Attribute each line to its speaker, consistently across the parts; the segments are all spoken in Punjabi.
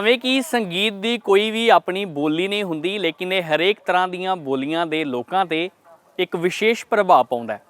Speaker 1: ਭਾਵੇਂ ਕਿ ਸੰਗੀਤ ਦੀ ਕੋਈ ਵੀ ਆਪਣੀ ਬੋਲੀ ਨਹੀਂ ਹੁੰਦੀ, ਲੇਕਿਨ ਇਹ ਹਰੇਕ ਤਰ੍ਹਾਂ ਦੀਆਂ ਬੋਲੀਆਂ ਦੇ ਲੋਕਾਂ ਤੇ ਇੱਕ ਵਿਸ਼ੇਸ਼ ਪ੍ਰਭਾਵ ਪਾਉਂਦਾ ਹੈ।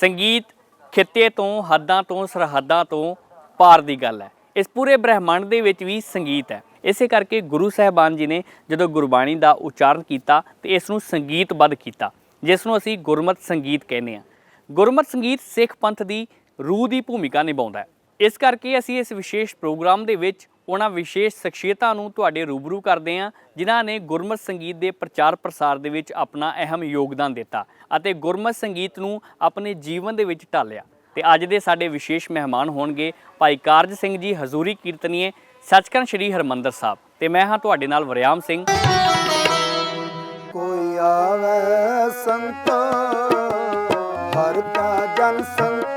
Speaker 1: ਸੰਗੀਤ ਖਿੱਤੇ ਤੋਂ, ਹੱਦਾਂ ਤੋਂ, ਸਰਹੱਦਾਂ ਤੋਂ ਪਾਰ ਦੀ ਗੱਲ ਹੈ। ਇਸ ਪੂਰੇ ਬ੍ਰਹਿਮੰਡ ਦੇ ਵਿੱਚ ਵੀ ਸੰਗੀਤ ਹੈ। ਇਸੇ ਕਰਕੇ ਗੁਰੂ ਸਾਹਿਬਾਨ ਜੀ ਨੇ ਜਦੋਂ ਗੁਰਬਾਣੀ ਦਾ ਉਚਾਰਨ ਕੀਤਾ ਤੇ ਇਸ ਨੂੰ ਸੰਗੀਤਬੱਧ ਕੀਤਾ, ਜਿਸ ਨੂੰ ਅਸੀਂ ਗੁਰਮਤ ਸੰਗੀਤ ਕਹਿੰਦੇ ਹਾਂ। ਗੁਰਮਤ ਸੰਗੀਤ ਸਿੱਖ ਪੰਥ ਦੀ ਰੂਹ ਦੀ ਭੂਮਿਕਾ ਨਿਭਾਉਂਦਾ ਹੈ। ਇਸ ਕਰਕੇ ਅਸੀਂ ਇਸ ਵਿਸ਼ੇਸ਼ ਪ੍ਰੋਗਰਾਮ ਦੇ ਵਿੱਚ ਉਹਨਾਂ ਵਿਸ਼ੇਸ਼ ਸ਼ਖਸੀਅਤਾਂ ਨੂੰ ਤੁਹਾਡੇ ਰੂਬਰੂ ਕਰਦੇ ਹਾਂ, ਜਿਨ੍ਹਾਂ ਨੇ ਗੁਰਮਤ ਸੰਗੀਤ ਦੇ ਪ੍ਰਚਾਰ ਪ੍ਰਸਾਰ ਦੇ ਵਿੱਚ ਆਪਣਾ ਅਹਿਮ ਯੋਗਦਾਨ ਦਿੱਤਾ ਅਤੇ ਗੁਰਮਤ ਸੰਗੀਤ ਨੂੰ ਆਪਣੇ ਜੀਵਨ ਦੇ ਵਿੱਚ ਢਾਲਿਆ। ਤੇ ਅੱਜ ਦੇ ਸਾਡੇ ਵਿਸ਼ੇਸ਼ ਮਹਿਮਾਨ ਹੋਣਗੇ ਭਾਈ ਕਾਰਜ ਸਿੰਘ ਜੀ, ਹਜ਼ੂਰੀ ਕੀਰਤਨੀਏ, ਸੱਚਖੰਡ ਸ੍ਰੀ ਹਰਮੰਦਰ ਸਾਹਿਬ। ਤੇ ਮੈਂ ਹਾਂ ਤੁਹਾਡੇ ਨਾਲ ਵਰਿਆਮ ਸਿੰਘ।
Speaker 2: ਕੋਈ ਆਵੇ ਸੰਤ, ਹਰ ਕਾ ਜਨ ਸੰਤ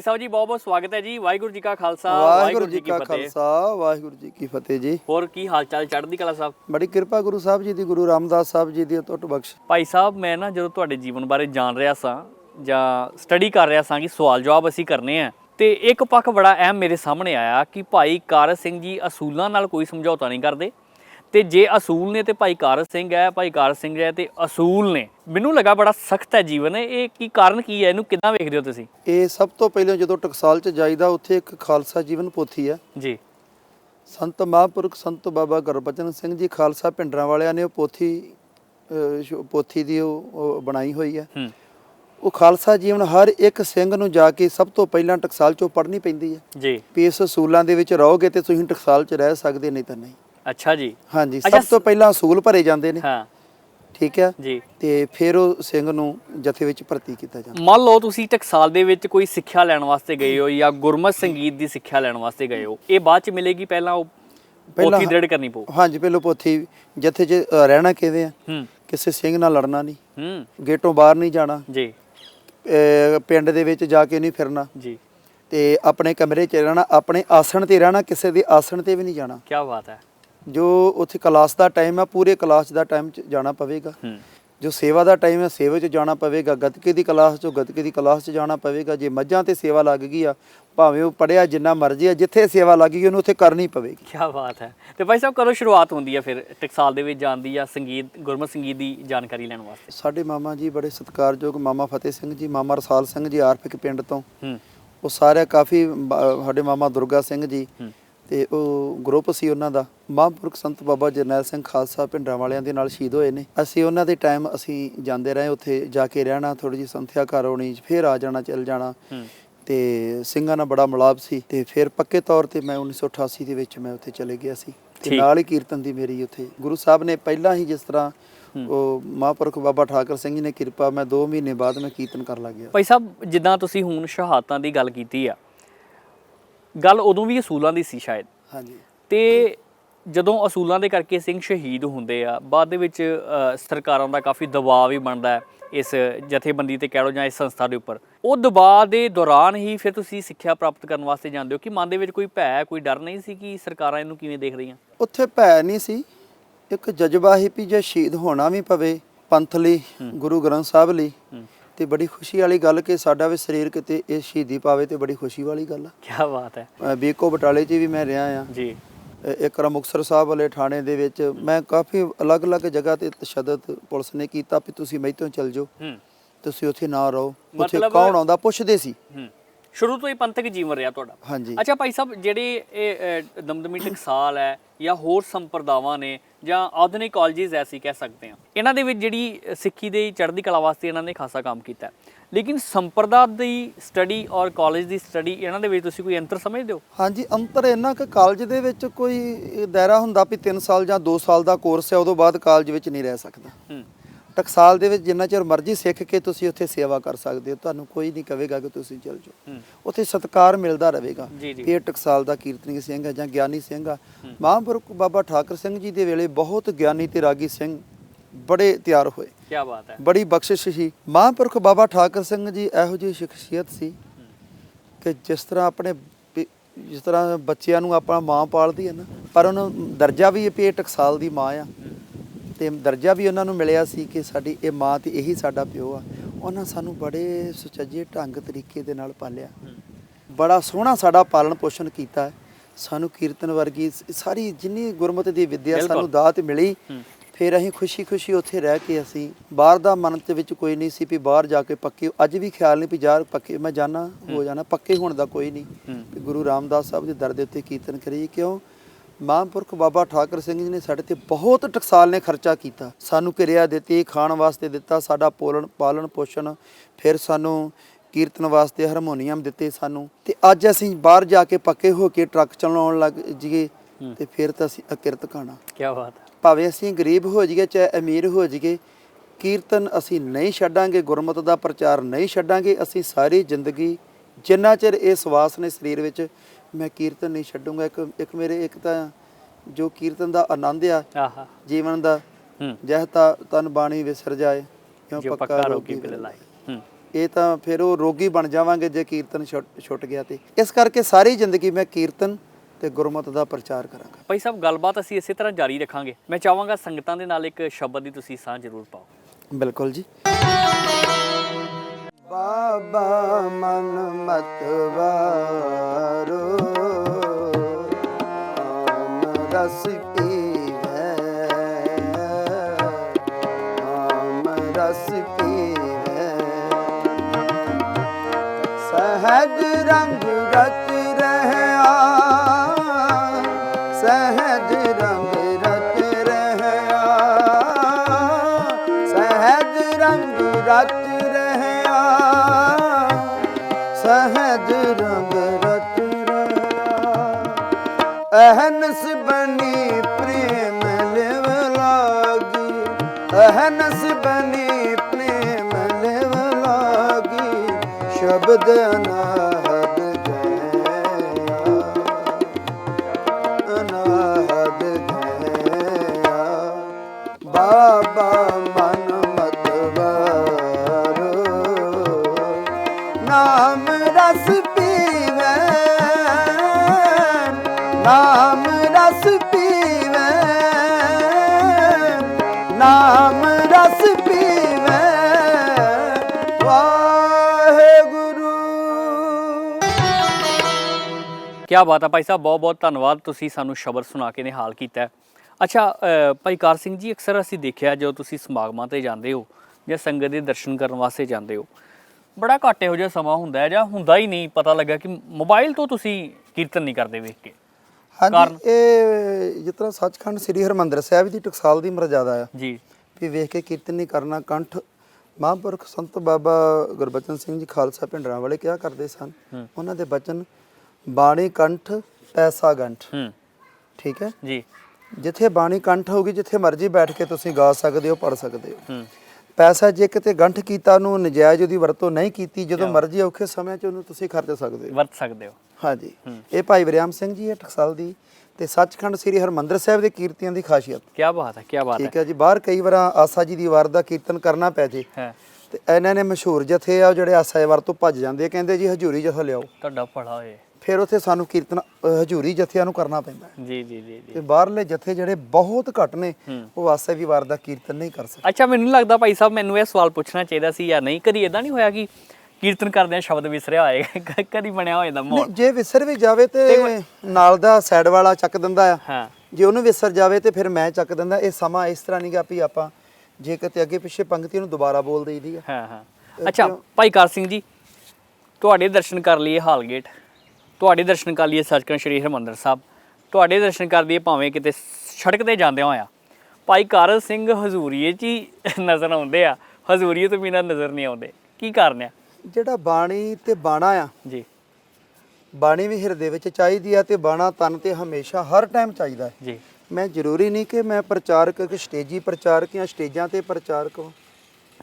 Speaker 1: ਭਾਈ ਸਾਹਿਬ ਜੀ ਬਹੁਤ ਬਹੁਤ ਸਵਾਗਤ ਹੈ ਜੀ। ਵਾਹਿਗੁਰੂ ਜੀ ਕਾ ਖਾਲਸਾ
Speaker 2: ਵਾਹਿਗੁਰੂ ਜੀ ਕਾ ਖਾਲਸਾ ਵਾਹਿਗੁਰੂ ਜੀ ਕੀ ਫਤਿਹ ਜੀ।
Speaker 1: ਹੋਰ ਕੀ ਹਾਲ ਚਾਲ ਚੜ੍ਹਦੀ ਕਲਾ ਸਾਹਿਬ?
Speaker 2: ਬੜੀ ਕਿਰਪਾ ਗੁਰੂ ਸਾਹਿਬ ਜੀ ਦੀ ਗੁਰੂ ਰਾਮਦਾਸ ਸਾਹਿਬ ਜੀ ਦੀ ਟੁੱਟ ਬਖਸ਼।
Speaker 1: ਭਾਈ ਸਾਹਿਬ ਮੈਂ ਨਾ ਜਦੋਂ ਤੁਹਾਡੇ ਜੀਵਨ ਬਾਰੇ ਜਾਣ ਰਿਹਾ ਸਾਂ ਜਾਂ ਸਟੱਡੀ ਕਰ ਰਿਹਾ ਸਾਂ ਕਿ ਸਵਾਲ ਜਵਾਬ ਅਸੀਂ ਕਰਨੇ ਆ ਤੇ ਇੱਕ ਪੱਖ ਬੜਾ ਅਹਿਮ ਮੇਰੇ ਸਾਹਮਣੇ ਆਇਆ ਕਿ ਭਾਈ ਕਾਰਜ ਸਿੰਘ ਜੀ ਅਸੂਲਾਂ ਨਾਲ ਕੋਈ ਸਮਝੌਤਾ ਨਹੀਂ ਕਰਦੇ। ਤੇ ਜੇ ਅਸੂਲ ਨੇ ਤੇ ਭਾਈ ਕਾਰਜ ਸਿੰਘ ਹੈ ਭਾਈ ਕਾਰਜ ਸਿੰਘ ਹੈ ਤੇ ਅਸੂਲ ਨੇ। ਮੈਨੂੰ ਲੱਗਾ ਬੜਾ ਸਖਤ ਹੈ ਜੀਵਨ। ਇਹ ਕੀ ਕਾਰਨ ਕੀ ਹੈ? ਇਹਨੂੰ ਕਿੱਦਾਂ ਵੇਖਦੇ ਹੋ ਤੁਸੀਂ?
Speaker 2: ਇਹ ਸਭ ਤੋਂ ਪਹਿਲਾਂ ਜਦੋਂ ਟਕਸਾਲ ਚ ਜਾਈਦਾ ਉੱਥੇ ਇੱਕ ਖਾਲਸਾ ਜੀਵਨ ਪੋਥੀ ਹੈ।
Speaker 1: ਜੀ।
Speaker 2: ਸੰਤ ਮਹਾਂਪੁਰਖ ਸੰਤ ਬਾਬਾ ਗੁਰਬਚਨ ਸਿੰਘ ਜੀ ਖਾਲਸਾ ਪਿੰਡਰਾਂ ਵਾਲਿਆਂ ਨੇ ਉਹ ਪੋਥੀ ਪੋਥੀ ਦੀ ਉਹ ਬਣਾਈ ਹੋਈ ਹੈ।
Speaker 1: ਹੂੰ।
Speaker 2: ਉਹ ਖਾਲਸਾ ਜੀਵਨ ਹਰ ਇੱਕ ਸਿੰਘ ਨੂੰ ਜਾ ਕੇ ਸਭ ਤੋਂ ਪਹਿਲਾਂ ਟਕਸਾਲ ਚੋਂ ਪੜ੍ਹਨੀ ਪੈਂਦੀ ਹੈ।
Speaker 1: ਜੀ।
Speaker 2: ਇਸ ਅਸੂਲਾਂ ਦੇ ਵਿੱਚ ਰਹੋਗੇ ਤੇ ਤੁਸੀਂ ਟਕਸਾਲ ਚ ਰਹਿ ਸਕਦੇ ਨਹੀਂ ਤਾਂ ਨਹੀਂ।
Speaker 1: ਅੱਛਾ ਜੀ।
Speaker 2: ਹਾਂਜੀ ਸਭ ਤੋਂ ਪਹਿਲਾਂ ਅਸੂਲ ਭਰੇ ਜਾਂਦੇ ਨੇ।
Speaker 1: ਹਾਂ।
Speaker 2: ਠੀਕ ਹੈ?
Speaker 1: ਜੀ।
Speaker 2: ਤੇ ਫਿਰ ਉਹ ਸਿੰਘ ਨੂੰ ਜਥੇ ਵਿੱਚ ਭਰਤੀ ਕੀਤਾ ਜਾਂਦਾ।
Speaker 1: ਮੰਨ ਲਓ ਤੁਸੀਂ ਟਕਸਾਲ ਦੇ ਵਿੱਚ ਕੋਈ ਸਿੱਖਿਆ ਲੈਣ ਵਾਸਤੇ ਗਏ ਹੋ ਜਾਂ ਗੁਰਮਤ ਸੰਗੀਤ ਦੀ ਸਿੱਖਿਆ ਲੈਣ ਵਾਸਤੇ ਗਏ ਹੋ ਇਹ ਬਾਅਦ ਚ ਮਿਲੇਗੀ ਪਹਿਲਾਂ ਉਹ ਪੋਥੀ ਦ੍ਰਿੜ ਕਰਨੀ ਪਊ?
Speaker 2: ਹਾਂਜੀ ਪਹਿਲਾਂ ਪੋਥੀ ਜਥੇ 'ਚ ਰਹਿਣਾ ਕਿਵੇਂ ਆ?
Speaker 1: ਹੂੰ।
Speaker 2: ਕਿਸੇ ਸਿੰਘ ਨਾਲ ਲੜਨਾ ਨਹੀਂ।
Speaker 1: ਹੂੰ।
Speaker 2: ਗੇਟੋਂ ਬਾਹਰ ਨਹੀਂ ਜਾਣਾ।
Speaker 1: ਜੀ।
Speaker 2: ਪਿੰਡ ਦੇ ਵਿੱਚ ਜਾ ਕੇ ਨਹੀਂ ਫਿਰਨਾ।
Speaker 1: ਜੀ।
Speaker 2: ਤੇ ਆਪਣੇ ਕਮਰੇ 'ਚ ਰਹਿਣਾ ਆਪਣੇ ਆਸਣ ਤੇ ਰਹਿਣਾ ਕਿਸੇ ਦੇ ਆਸਣ ਤੇ ਵੀ ਨਹੀਂ ਜਾਣਾ।
Speaker 1: ਕੀ ਬਾਤ ਹੈ।
Speaker 2: ਜੋ ਉੱਥੇ ਕਲਾਸ ਦਾ ਟਾਈਮ ਹੈ ਪੂਰੇ ਕਲਾਸ ਦਾ ਟਾਈਮ 'ਚ ਜਾਣਾ ਪਵੇਗਾ। ਜੋ ਸੇਵਾ ਦਾ ਟਾਈਮ ਹੈ ਸੇਵਾ 'ਚ ਜਾਣਾ ਪਵੇਗਾ। ਗੱਤਕੇ ਦੀ ਕਲਾਸ 'ਚੋਂ ਗੱਤਕੇ ਦੀ ਕਲਾਸ 'ਚ ਜਾਣਾ ਪਵੇਗਾ। ਜੇ ਮੱਝਾਂ ਤੇ ਸੇਵਾ ਲੱਗ ਗਈ ਆ ਭਾਵੇਂ ਉਹ ਪੜਿਆ ਜਿੰਨਾ ਮਰਜ਼ੀ ਆ ਜਿੱਥੇ ਸੇਵਾ ਲੱਗ ਗਈ ਉਹਨੂੰ ਉੱਥੇ ਕਰਨੀ ਪਵੇਗੀ।
Speaker 1: ਕੀ ਬਾਤ ਹੈ। ਤੇ ਭਾਈ ਸਾਹਿਬ ਕਦੋਂ ਸ਼ੁਰੂਆਤ ਹੁੰਦੀ ਹੈ ਫਿਰ? ਟਕਸਾਲ ਦੇ ਵਿੱਚ ਜਾਣ ਦੀ ਜਾਂ ਸੰਗੀਤ ਗੁਰਮਤ ਸੰਗੀਤ ਦੀ ਜਾਣਕਾਰੀ ਲੈਣ ਵਾਸਤੇ?
Speaker 2: ਸਾਡੇ ਮਾਮਾ ਜੀ ਬੜੇ ਸਤਿਕਾਰਯੋਗ ਮਾਮਾ ਫਤਿਹ ਸਿੰਘ ਜੀ ਮਾਮਾ ਰਸਾਲ ਸਿੰਘ ਜੀ ਆਰਪਿਕ ਪਿੰਡ ਤੋਂ।
Speaker 1: ਹੂੰ।
Speaker 2: ਉਹ ਸਾਰੇ ਕਾਫੀ ਸਾਡੇ ਮਾਮਾ ਦੁਰਗਾ ਸਿੰਘ ਜੀ। ਤੇ ਉਹ ਗਰੁੱਪ ਸੀ ਉਹਨਾਂ ਦਾ। ਮਹਾਂਪੁਰਖ ਸੰਤ ਬਾਬਾ ਜਰਨੈਲ ਸਿੰਘ ਖਾਲਸਾ ਪਿੰਡਾਂ ਵਾਲਿਆਂ ਦੇ ਨਾਲ ਸ਼ਹੀਦ ਹੋਏ ਨੇ। ਅਸੀਂ ਉਹਨਾਂ ਦੇ ਟਾਈਮ ਅਸੀਂ ਜਾਂਦੇ ਰਹੇ ਉੱਥੇ ਜਾ ਕੇ ਰਹਿਣਾ ਥੋੜੀ ਜਿਹੀ ਸੰਥਿਆ ਘਰ ਆਉਣੀ ਫਿਰ ਆ ਜਾਣਾ ਚੱਲ ਜਾਣਾ। ਤੇ ਸਿੰਘਾਂ ਨਾਲ ਬੜਾ ਮਿਲਾਪ ਸੀ ਤੇ ਫਿਰ ਪੱਕੇ ਤੌਰ ਤੇ ਮੈਂ 1988 ਦੇ ਵਿੱਚ ਮੈਂ ਉੱਥੇ ਚਲੇ ਗਿਆ ਸੀ। ਤੇ। ਨਾਲ ਹੀ ਕੀਰਤਨ ਦੀ ਮੇਰੀ ਉੱਥੇ ਗੁਰੂ ਸਾਹਿਬ ਨੇ ਪਹਿਲਾਂ ਹੀ ਜਿਸ ਤਰ੍ਹਾਂ ਉਹ ਮਹਾਂਪੁਰਖ ਬਾਬਾ ਠਾਕਰ ਸਿੰਘ ਜੀ ਨੇ ਕਿਰਪਾ ਮੈਂ 2 ਮਹੀਨੇ ਬਾਅਦ ਮੈਂ ਕੀਰਤਨ ਕਰਨ ਲੱਗ ਗਿਆ।
Speaker 1: ਭਾਈ ਸਾਹਿਬ ਜਿੱਦਾਂ ਤੁਸੀਂ ਹੁਣ ਸ਼ਹਾਦਤਾਂ ਦੀ ਗੱਲ ਕੀਤੀ ਆ ਗੱਲ ਉਦੋਂ ਵੀ ਅਸੂਲਾਂ ਦੀ ਸੀ ਸ਼ਾਇਦ।
Speaker 2: ਹਾਂਜੀ।
Speaker 1: ਤੇ ਜਦੋਂ ਅਸੂਲਾਂ ਦੇ ਕਰਕੇ ਸਿੰਘ ਸ਼ਹੀਦ ਹੁੰਦੇ ਆ ਬਾਅਦ ਦੇ ਵਿੱਚ ਸਰਕਾਰਾਂ ਦਾ ਕਾਫੀ ਦਬਾਅ ਵੀ ਬਣਦਾ ਹੈ ਇਸ ਜਥੇਬੰਦੀ ਤੇ ਕਹਿ ਲਓ ਜਾਂ ਇਸ ਸੰਸਥਾ ਦੇ ਉੱਪਰ। ਉਹ ਦਬਾਅ ਦੇ ਦੌਰਾਨ ਹੀ ਫਿਰ ਤੁਸੀਂ ਸਿੱਖਿਆ ਪ੍ਰਾਪਤ ਕਰਨ ਵਾਸਤੇ ਜਾਂਦੇ ਹੋ ਕਿ ਮਨ ਦੇ ਵਿੱਚ ਕੋਈ ਭੈ ਕੋਈ ਡਰ ਨਹੀਂ ਸੀ ਕਿ ਸਰਕਾਰਾਂ ਇਹਨੂੰ ਕਿਵੇਂ ਦੇਖ ਰਹੀਆਂ?
Speaker 2: ਉੱਥੇ ਭੈ ਨਹੀਂ ਸੀ। ਇੱਕ ਜਜ਼ਬਾ ਸੀ ਵੀ ਜੇ ਸ਼ਹੀਦ ਹੋਣਾ ਵੀ ਪਵੇ ਪੰਥ ਲਈ ਗੁਰੂ ਗ੍ਰੰਥ ਸਾਹਿਬ ਲਈ
Speaker 1: ਹੂੰ।
Speaker 2: ਤੇ ਬੜੀ ਖੁਸ਼ੀ ਵਾਲੀ ਗੱਲ ਕਿ ਸਾਡਾ ਵੀ ਸਰੀਰ ਕਿਤੇ ਇਹ ਸ਼ਹੀਦੀ ਪਾਵੇ ਤੇ ਬੜੀ ਖੁਸ਼ੀ ਵਾਲੀ ਗੱਲ ਆ।
Speaker 1: ਕੀ ਬਾਤ ਹੈ।
Speaker 2: ਬੀਕੋ ਬਟਾਲੇ 'ਚ ਵੀ ਮੈਂ ਰਿਹਾ ਆ।
Speaker 1: ਜੀ।
Speaker 2: ਇੱਕ ਰਾ ਮੁਕਤਸਰ ਸਾਹਿਬ ਵਾਲੇ ਥਾਣੇ ਦੇ ਵਿੱਚ ਮੈਂ ਕਾਫੀ ਅਲੱਗ-ਅਲੱਗ ਜਗ੍ਹਾ ਤੇ ਤਸ਼ੱਦਦ ਪੁਲਿਸ ਨੇ ਕੀਤਾ ਵੀ ਤੁਸੀਂ ਮੈਥੋਂ ਚੱਲ ਜਾਓ।
Speaker 1: ਹੂੰ।
Speaker 2: ਤੁਸੀਂ ਉੱਥੇ ਨਾ ਰਹੋ। ਉੱਥੇ ਕੌਣ ਆਉਂਦਾ ਪੁੱਛਦੇ ਸੀ।
Speaker 1: ਹੂੰ। ਸ਼ੁਰੂ ਤੋਂ ਹੀ ਪੰਥਕ ਜੀਵਨ ਰਿਹਾ ਤੁਹਾਡਾ।
Speaker 2: ਹਾਂਜੀ।
Speaker 1: ਅੱਛਾ ਭਾਈ ਸਾਹਿਬ ਜਿਹੜੇ ਇਹ ਅ, ਦਮਦਮੀ ਟਕਸਾਲ ਹੈ ਜਾਂ ਹੋਰ ਸੰਪਰਦਾਵਾਂ ਨੇ ਜਾਂ ਆਧੁਨਿਕ ਕਾਲਜਿਸ ਐਸੀ ਕਹਿ ਸਕਦੇ ਹਾਂ ਇਹਨਾਂ ਦੇ ਵਿੱਚ ਜਿਹੜੀ ਅ, ਸਿੱਖੀ ਦੇ ਚੜ੍ਹਦੀ ਕਲਾ ਵਾਸਤੇ ਇਹਨਾਂ ਨੇ ਖਾਸਾ ਕੰਮ ਕੀਤਾ ਹੈ। ਲੇਕਿਨ ਸੰਪਰਦਾ ਦੀ ਸਟੱਡੀ ਔਰ ਕਾਲਜ ਦੀ ਸਟੱਡੀ ਇਹਨਾਂ ਦੇ ਵਿੱਚ ਤੁਸੀਂ ਕੋਈ ਅੰਤਰ ਸਮਝਦੇ ਹੋ?
Speaker 2: ਹਾਂਜੀ ਅੰਤਰ ਇੰਨਾ ਕਿ ਕਾਲਜ ਦੇ ਵਿੱਚ ਕੋਈ ਦਾਇਰਾ ਹੁੰਦਾ ਵੀ 3 ਸਾਲ ਜਾਂ 2 ਸਾਲ ਦਾ ਕੋਰਸ ਹੈ ਉਦੋਂ ਬਾਅਦ ਕਾਲਜ ਵਿੱਚ ਨਹੀਂ ਰਹਿ ਸਕਦਾ।
Speaker 1: ਹੂੰ।
Speaker 2: ਟਕਸਾਲ ਦੇ ਵਿੱਚ ਜਿੰਨਾ ਚਿਰ ਮਰਜ਼ੀ ਸਿੱਖ ਕੇ ਤੁਸੀਂ ਉੱਥੇ ਸੇਵਾ ਕਰ ਸਕਦੇ ਹੋ ਤੁਹਾਨੂੰ ਕੋਈ ਨਹੀਂ ਕਹੇਗਾ ਕਿ ਤੁਸੀਂ ਚਲ ਜਾਓ। ਉੱਥੇ ਸਤਕਾਰ ਮਿਲਦਾ ਰਹੇਗਾ। ਇਹ ਟਕਸਾਲ ਦਾ ਕੀਰਤਨੀ ਸਿੰਘ ਹੈ ਜਾਂ ਗਿਆਨੀ ਸਿੰਘ ਆ। ਮਹਾਂਪੁਰਖ ਬਾਬਾ ਠਾਕਰ ਸਿੰਘ ਜੀ ਦੇ ਵੇਲੇ ਬਹੁਤ ਗਿਆਨੀ ਤੇ ਰਾਗੀ ਸਿੰਘ ਬੜੇ ਤਿਆਰ ਹੋਏ।
Speaker 1: ਕੀ ਬਾਤ ਹੈ।
Speaker 2: ਬੜੀ ਬਖਸ਼ਿਸ਼ ਸੀ। ਮਹਾਂਪੁਰਖ ਬਾਬਾ ਠਾਕਰ ਸਿੰਘ ਜੀ ਇਹੋ ਜਿਹੀ ਸ਼ਖਸੀਅਤ ਸੀ ਕਿ ਜਿਸ ਤਰ੍ਹਾਂ ਆਪਣੇ ਜਿਸ ਤਰ੍ਹਾਂ ਬੱਚਿਆਂ ਨੂੰ ਆਪਣਾ ਮਾਂ ਪਾਲਦੀ ਹੈ ਨਾ ਪਰ ਉਹਨੂੰ ਦਰਜਾ ਵੀ ਇਹ ਟਕਸਾਲ ਦੀ ਮਾਂ ਆ। ਤੇ ਦਰਜਾ ਵੀ ਉਹਨਾਂ ਨੂੰ ਮਿਲਿਆ ਸੀ ਕਿ ਸਾਡੀ ਇਹ ਮਾਂ ਤੇ ਇਹੀ ਸਾਡਾ ਪਿਓ ਆ। ਉਹਨਾਂ ਸਾਨੂੰ ਬੜੇ ਸੁਚੱਜੇ ਢੰਗ ਤਰੀਕੇ ਦੇ ਨਾਲ ਪਾਲਿਆ। ਬੜਾ ਸੋਹਣਾ ਸਾਡਾ ਪਾਲਣ ਪੋਸ਼ਣ ਕੀਤਾ। ਸਾਨੂੰ ਕੀਰਤਨ ਵਰਗੀ ਸਾਰੀ ਜਿੰਨੀ ਗੁਰਮਤਿ ਦੀ ਵਿੱਦਿਆ। ਸਾਨੂੰ ਦਾਤ ਮਿਲੀ। ਫਿਰ ਅਸੀਂ ਖੁਸ਼ੀ-ਖੁਸ਼ੀ ਉੱਥੇ ਰਹਿ ਕੇ ਅਸੀਂ ਬਾਹਰ ਦਾ ਮਨ ਦੇ ਵਿੱਚ ਕੋਈ ਨਹੀਂ ਸੀ ਵੀ ਬਾਹਰ ਜਾ ਕੇ ਪੱਕੇ ਅੱਜ ਵੀ ਖਿਆਲ ਨਹੀਂ ਵੀ ਯਾਰ ਪੱਕੇ ਮੈਂ ਜਾਣਾ ਹੋ ਜਾਣਾ ਪੱਕੇ ਹੋਣ ਦਾ ਕੋਈ ਨਹੀਂ। ਗੁਰੂ ਰਾਮਦਾਸ ਸਾਹਿਬ ਦੇ ਦਰ ਦੇ ਉੱਤੇ ਕੀਰਤਨ ਕਰੀਏ। ਕਿਉਂ? ਮਹਾਂਪੁਰਖ ਬਾਬਾ ਠਾਕਰ ਸਿੰਘ ਜੀ ਨੇ ਸਾਡੇ ਤੇ ਬਹੁਤ ਟਕਸਾਲ ਨੇ ਖਰਚਾ ਕੀਤਾ। ਸਾਨੂੰ ਕਿਰਿਆ ਦਿੱਤੀ ਖਾਣ ਵਾਸਤੇ ਦਿੱਤਾ ਸਾਡਾ ਪੋਲਣ ਪਾਲਣ ਪੋਸ਼ਣ ਫਿਰ ਸਾਨੂੰ ਕੀਰਤਨ ਵਾਸਤੇ ਹਾਰਮੋਨੀਅਮ ਦਿੱਤੇ ਸਾਨੂੰ। ਤੇ ਅੱਜ ਅਸੀਂ ਬਾਹਰ ਜਾ ਕੇ ਪੱਕੇ ਹੋ ਕੇ ਟਰੱਕ ਚਲਾਉਣ ਲੱਗ ਜੀਏ। ਤੇ ਫਿਰ ਤਾਂ ਅਸੀਂ ਅਕਿਰਤ ਖਾਣਾ।
Speaker 1: ਕੀ ਬਾਤ ਹੈ।
Speaker 2: ਭਾਵੇਂ ਅਸੀਂ ਗਰੀਬ ਹੋ ਜਾਈਏ ਚਾਹੇ ਅਮੀਰ ਹੋ ਜਾਈਏ ਕੀਰਤਨ ਅਸੀਂ ਨਹੀਂ ਛੱਡਾਂਗੇ ਗੁਰਮਤ ਦਾ ਪ੍ਰਚਾਰ ਨਹੀਂ ਛੱਡਾਂਗੇ ਅਸੀਂ ਸਾਰੀ ਜ਼ਿੰਦਗੀ ਜਿੰਨਾ ਚਿਰ ਇਹ ਸਵਾਸ ਨੇ ਸਰੀਰ ਵਿੱਚ ਮੈਂ ਕੀਰਤਨ ਨਹੀਂ ਛੱਡੂੰਗਾ। ਇੱਕ ਇੱਕ ਮੇਰੇ ਇੱਕ ਤਾਂ ਜੋ ਕੀਰਤਨ ਦਾ ਆਨੰਦ ਆ
Speaker 1: ਆਹਾ।
Speaker 2: ਜੀਵਨ ਦਾ ਜਹ ਤਾਂ ਤਨ ਬਾਣੀ ਵਿਸਰ ਜਾਏ ਕਿਉਂ
Speaker 1: ਪੱਕਾ ਰੋਗੀ ਪਿਲ ਲਾਈ
Speaker 2: ਇਹ ਤਾਂ ਫਿਰ ਉਹ ਰੋਗੀ ਬਣ ਜਾਵਾਂਗੇ ਜੇ ਕੀਰਤਨ ਛੁੱਟ ਛੁੱਟ ਗਿਆ ਤੇ। ਇਸ ਕਰਕੇ ਸਾਰੀ ਜ਼ਿੰਦਗੀ ਮੈਂ ਕੀਰਤਨ ਤੇ ਗੁਰਮਤ ਦਾ ਪ੍ਰਚਾਰ ਕਰਾਂਗਾ।
Speaker 1: ਭਾਈ ਸਾਹਿਬ ਗੱਲਬਾਤ ਅਸੀਂ ਇਸੇ ਤਰ੍ਹਾਂ ਜਾਰੀ ਰੱਖਾਂਗੇ। ਮੈਂ ਚਾਹਾਂਗਾ ਸੰਗਤਾਂ ਦੇ ਨਾਲ ਇੱਕ ਸ਼ਬਦ ਦੀ ਤੁਸੀਂ ਸਾਂਝ ਜ਼ਰੂਰ ਪਾਓ।
Speaker 2: ਬਿਲਕੁਲ ਜੀ। ਬਾਬਾ ਮਨ ਮਤ ਆਮ ਰਸ ਸਹਜ ਰੰਗ ਰਚ ਰਹਿਆ ਅਹਨਸ ਬਨੀ ਪ੍ਰੇਮ ਲਿਵ ਲਾਗੀ। ਅਹਨਸ ਬਨੀ ਪ੍ਰੇਮ ਲਿਵ ਲਾਗੀ। ਸ਼ਬਦ ਅਨਾਹਦ
Speaker 1: ਕੀ ਬਾਤ ਹੈ ਭਾਈ ਸਾਹਿਬ ਬਹੁਤ ਬਹੁਤ ਧੰਨਵਾਦ ਤੁਸੀਂ ਸਾਨੂੰ ਸ਼ਬਦ ਸੁਣਾ ਕੇ ਨਿਹਾਲ ਕੀਤਾ। ਅੱਛਾ ਭਾਈ ਕਾਰ ਸਿੰਘ ਜੀ ਅਕਸਰ ਅਸੀਂ ਦੇਖਿਆ ਜਦੋਂ ਤੁਸੀਂ ਸਮਾਗਮਾਂ ਤੇ ਜਾਂਦੇ ਹੋ ਜਾਂ ਸੰਗਤ ਦੇ ਦਰਸ਼ਨ ਕਰਨ ਵਾਸਤੇ ਜਾਂਦੇ ਹੋ ਬੜਾ ਘੱਟ ਇਹੋ ਜਿਹਾ ਸਮਾਂ ਹੁੰਦਾ ਹੈ ਜਾਂ ਹੁੰਦਾ ਹੀ ਨਹੀਂ ਪਤਾ ਲੱਗਾ ਕਿ ਮੋਬਾਈਲ ਤੋਂ ਤੁਸੀਂ ਕੀਰਤਨ ਨਹੀਂ ਕਰਦੇ ਵੇਖ ਕੇ?
Speaker 2: ਹਾਂਜੀ ਇਹ ਜਿਸ ਤਰ੍ਹਾਂ ਸੱਚਖੰਡ ਸ੍ਰੀ ਹਰਮੰਦਰ ਸਾਹਿਬ ਦੀ ਟਕਸਾਲ ਦੀ ਮਰਜ਼ਾਦਾ ਆ
Speaker 1: ਜੀ
Speaker 2: ਵੀ ਵੇਖ ਕੇ ਕੀਰਤਨ ਨਹੀਂ ਕਰਨਾ ਕੰਠ ਮਹਾਂਪੁਰਖ ਸੰਤ ਬਾਬਾ ਗੁਰਬਚਨ ਸਿੰਘ ਜੀ ਖਾਲਸਾ ਪਿੰਡਰਾਂ ਵਾਲੇ ਕਿਹਾ ਕਰਦੇ ਸਨ। ਉਹਨਾਂ ਦੇ ਬਚਨ ਬਾਣੀ ਕੰਠ ਪੈਸਾ ਗੰਠ।
Speaker 1: ਹੂੰ।
Speaker 2: ਠੀਕ ਹੈ?
Speaker 1: ਜੀ।
Speaker 2: ਜਿੱਥੇ ਬਾਣੀ ਕੰਠ ਹੋਗੀ ਜਿੱਥੇ ਮਰਜ਼ੀ ਬੈਠ ਕੇ ਤੁਸੀਂ ਗਾ ਸਕਦੇ ਹੋ ਪੜ ਸਕਦੇ ਹੋ।
Speaker 1: ਹੂੰ।
Speaker 2: ਪੈਸਾ ਜੇ ਕਿਤੇ ਗੰਠ ਕੀਤਾ ਉਹਨੂੰ ਨਜਾਇਜ਼ ਉਹਦੀ ਵਰਤੋਂ ਨਹੀਂ ਕੀਤੀ ਜਦੋਂ ਮਰਜ਼ੀ ਔਖੇ ਸਮੇਂ 'ਚ ਉਹਨੂੰ ਤੁਸੀਂ ਖਰਚ ਸਕਦੇ ਹੋ।
Speaker 1: ਵਰਤ ਸਕਦੇ ਹੋ।
Speaker 2: ਹਾਂਜੀ। ਇਹ ਭਾਈ ਵਰਿਆਮ ਸਿੰਘ ਜੀ ਹੈ ਟਕਸਾਲ ਦੀ ਤੇ ਸੱਚਖੰਡ ਸ੍ਰੀ ਹਰਮੰਦਰ ਸਾਹਿਬ ਦੇ ਕੀਰਤੀਆਂ ਦੀ ਖਾਸੀਅਤ।
Speaker 1: ਕੀ ਬਾਤ ਹੈ ਕੀ ਬਾਤ ਹੈ
Speaker 2: ਠੀਕ ਹੈ। ਜੀ। ਬਾਹਰ ਕਈ ਵਾਰ ਆਸਾ ਜੀ ਦੀ ਵਾਰ ਦਾ ਕੀਰਤਨ ਕਰਨਾ ਪੈ ਜੇ।
Speaker 1: ਹੈ।
Speaker 2: ਤੇ ਇਹਨਾਂ ਨੇ ਮਸ਼ਹੂਰ ਜਥੇ ਆ ਜਿਹੜੇ ਆਸਾ ਵਾਰ ਤੋਂ ਭੱਜ ਜਾਂਦੇ ਆ ਕਹਿੰਦੇ ਜੀ ਹਜੂਰੀ ਜਥਾ ਲਿਆਓ।
Speaker 1: ਤੁਹਾਡਾ ਭਲਾ ਹੋਏ।
Speaker 2: ਫਿਰ ਉੱਥੇ ਸਾਨੂੰ ਕੀਰਤਨ ਹਜੂਰੀ ਜਥਿਆਂ ਨੂੰ ਕਰਨਾ ਪੈਂਦਾ ਹੈ।
Speaker 1: ਜੀ ਜੀ ਜੀ
Speaker 2: ਤੇ ਬਾਹਰਲੇ ਜਥੇ ਜਿਹੜੇ ਬਹੁਤ ਘੱਟ ਨੇ
Speaker 1: ਹੂੰ।
Speaker 2: ਉਹ ਆਸਾ ਦੀ ਵਾਰ ਦਾ ਕੀਰਤਨ ਨਹੀਂ ਕਰ ਸਕਦੇ।
Speaker 1: ਅੱਛਾ ਮੈਨੂੰ ਲੱਗਦਾ ਭਾਈ ਸਾਹਿਬ ਮੈਨੂੰ ਇਹ ਸਵਾਲ ਪੁੱਛਣਾ ਚਾਹੀਦਾ ਸੀ ਜਾਂ ਨਹੀਂ। ਕਦੀ ਇਦਾਂ ਨਹੀਂ ਹੋਇਆ ਕਿ ਕੀਰਤਨ ਕਰਦਿਆਂ ਸ਼ਬਦ ਵਿਸਰਿਆ ਹੋਏਗਾ ਕਦੀ ਬਣਿਆ ਹੋਏ ਦਾ
Speaker 2: ਨਹੀਂ,
Speaker 1: ਮਾਹੌਲ
Speaker 2: ਜੇ ਵਿਸਰ ਵੀ ਜਾਵੇ ਤੇ ਨਾਲ ਦਾ ਸਾਈਡ ਵਾਲਾ ਚੱਕ ਦਿੰਦਾ ਆ।
Speaker 1: ਹਾਂ।
Speaker 2: ਜੇ ਉਹਨੂੰ ਵਿਸਰ ਜਾਵੇ ਤੇ ਫਿਰ ਮੈਂ ਚੱਕ ਦਿੰਦਾ। ਇਹ ਸਮਾਂ ਇਸ ਤਰ੍ਹਾਂ ਨਹੀਂਗਾ ਵੀ ਆਪਾਂ ਜੇ ਕਿਤੇ ਅੱਗੇ ਪਿੱਛੇ ਪੰਕਤੀ ਨੂੰ ਦੁਬਾਰਾ ਬੋਲ ਦੇਈਦੀ ਆ
Speaker 1: ਹਾਂ ਹਾਂ। ਅੱਛਾ ਭਾਈ ਕਾਰ ਸਿੰਘ ਜੀ ਤੁਹਾਡੇ ਦਰਸ਼ਨ ਕਰ ਲਈਏ ਹਾਲਗੇਟ ਤੁਹਾਡੇ ਦਰਸ਼ਨ ਕਰ ਲਈਏ ਸੱਚਖੰਡ ਸ੍ਰੀ ਹਰਿਮੰਦਰ ਸਾਹਿਬ। ਤੁਹਾਡੇ ਦਰਸ਼ਨ ਕਰ ਲਈਏ ਭਾਵੇਂ ਕਿਤੇ ਸੜਕ ਤੇ ਜਾਂਦੇ ਹੋਇਆ। ਭਾਈ ਕਾਰਜ ਸਿੰਘ ਹਜ਼ੂਰੀਏ ਹੀ ਨਜ਼ਰ ਆਉਂਦੇ ਆ। ਹਜ਼ੂਰੀਏ ਤੋਂ ਬਿਨਾਂ ਨਜ਼ਰ ਨਹੀਂ ਆਉਂਦੇ। ਕੀ ਕਾਰਨ ਆ?
Speaker 2: ਜਿਹੜਾ ਬਾਣੀ ਤੇ ਬਾਣਾ ਆ
Speaker 1: ਜੀ।
Speaker 2: ਬਾਣੀ ਵੀ ਹਿਰਦੇ ਵਿੱਚ ਚਾਹੀਦੀ ਆ ਤੇ ਬਾਣਾ ਤਨ ਤੇ ਹਮੇਸ਼ਾ ਹਰ ਟਾਈਮ ਚਾਹੀਦਾ ਹੈ।
Speaker 1: ਜੀ।
Speaker 2: ਮੈਂ ਜ਼ਰੂਰੀ ਨਹੀਂ ਕਿ ਮੈਂ ਪ੍ਰਚਾਰਕ ਕਿ ਸਟੇਜੀ ਪ੍ਰਚਾਰਕ ਜਾਂ ਸਟੇਜਾਂ ਤੇ ਪ੍ਰਚਾਰਕ ਹਾਂ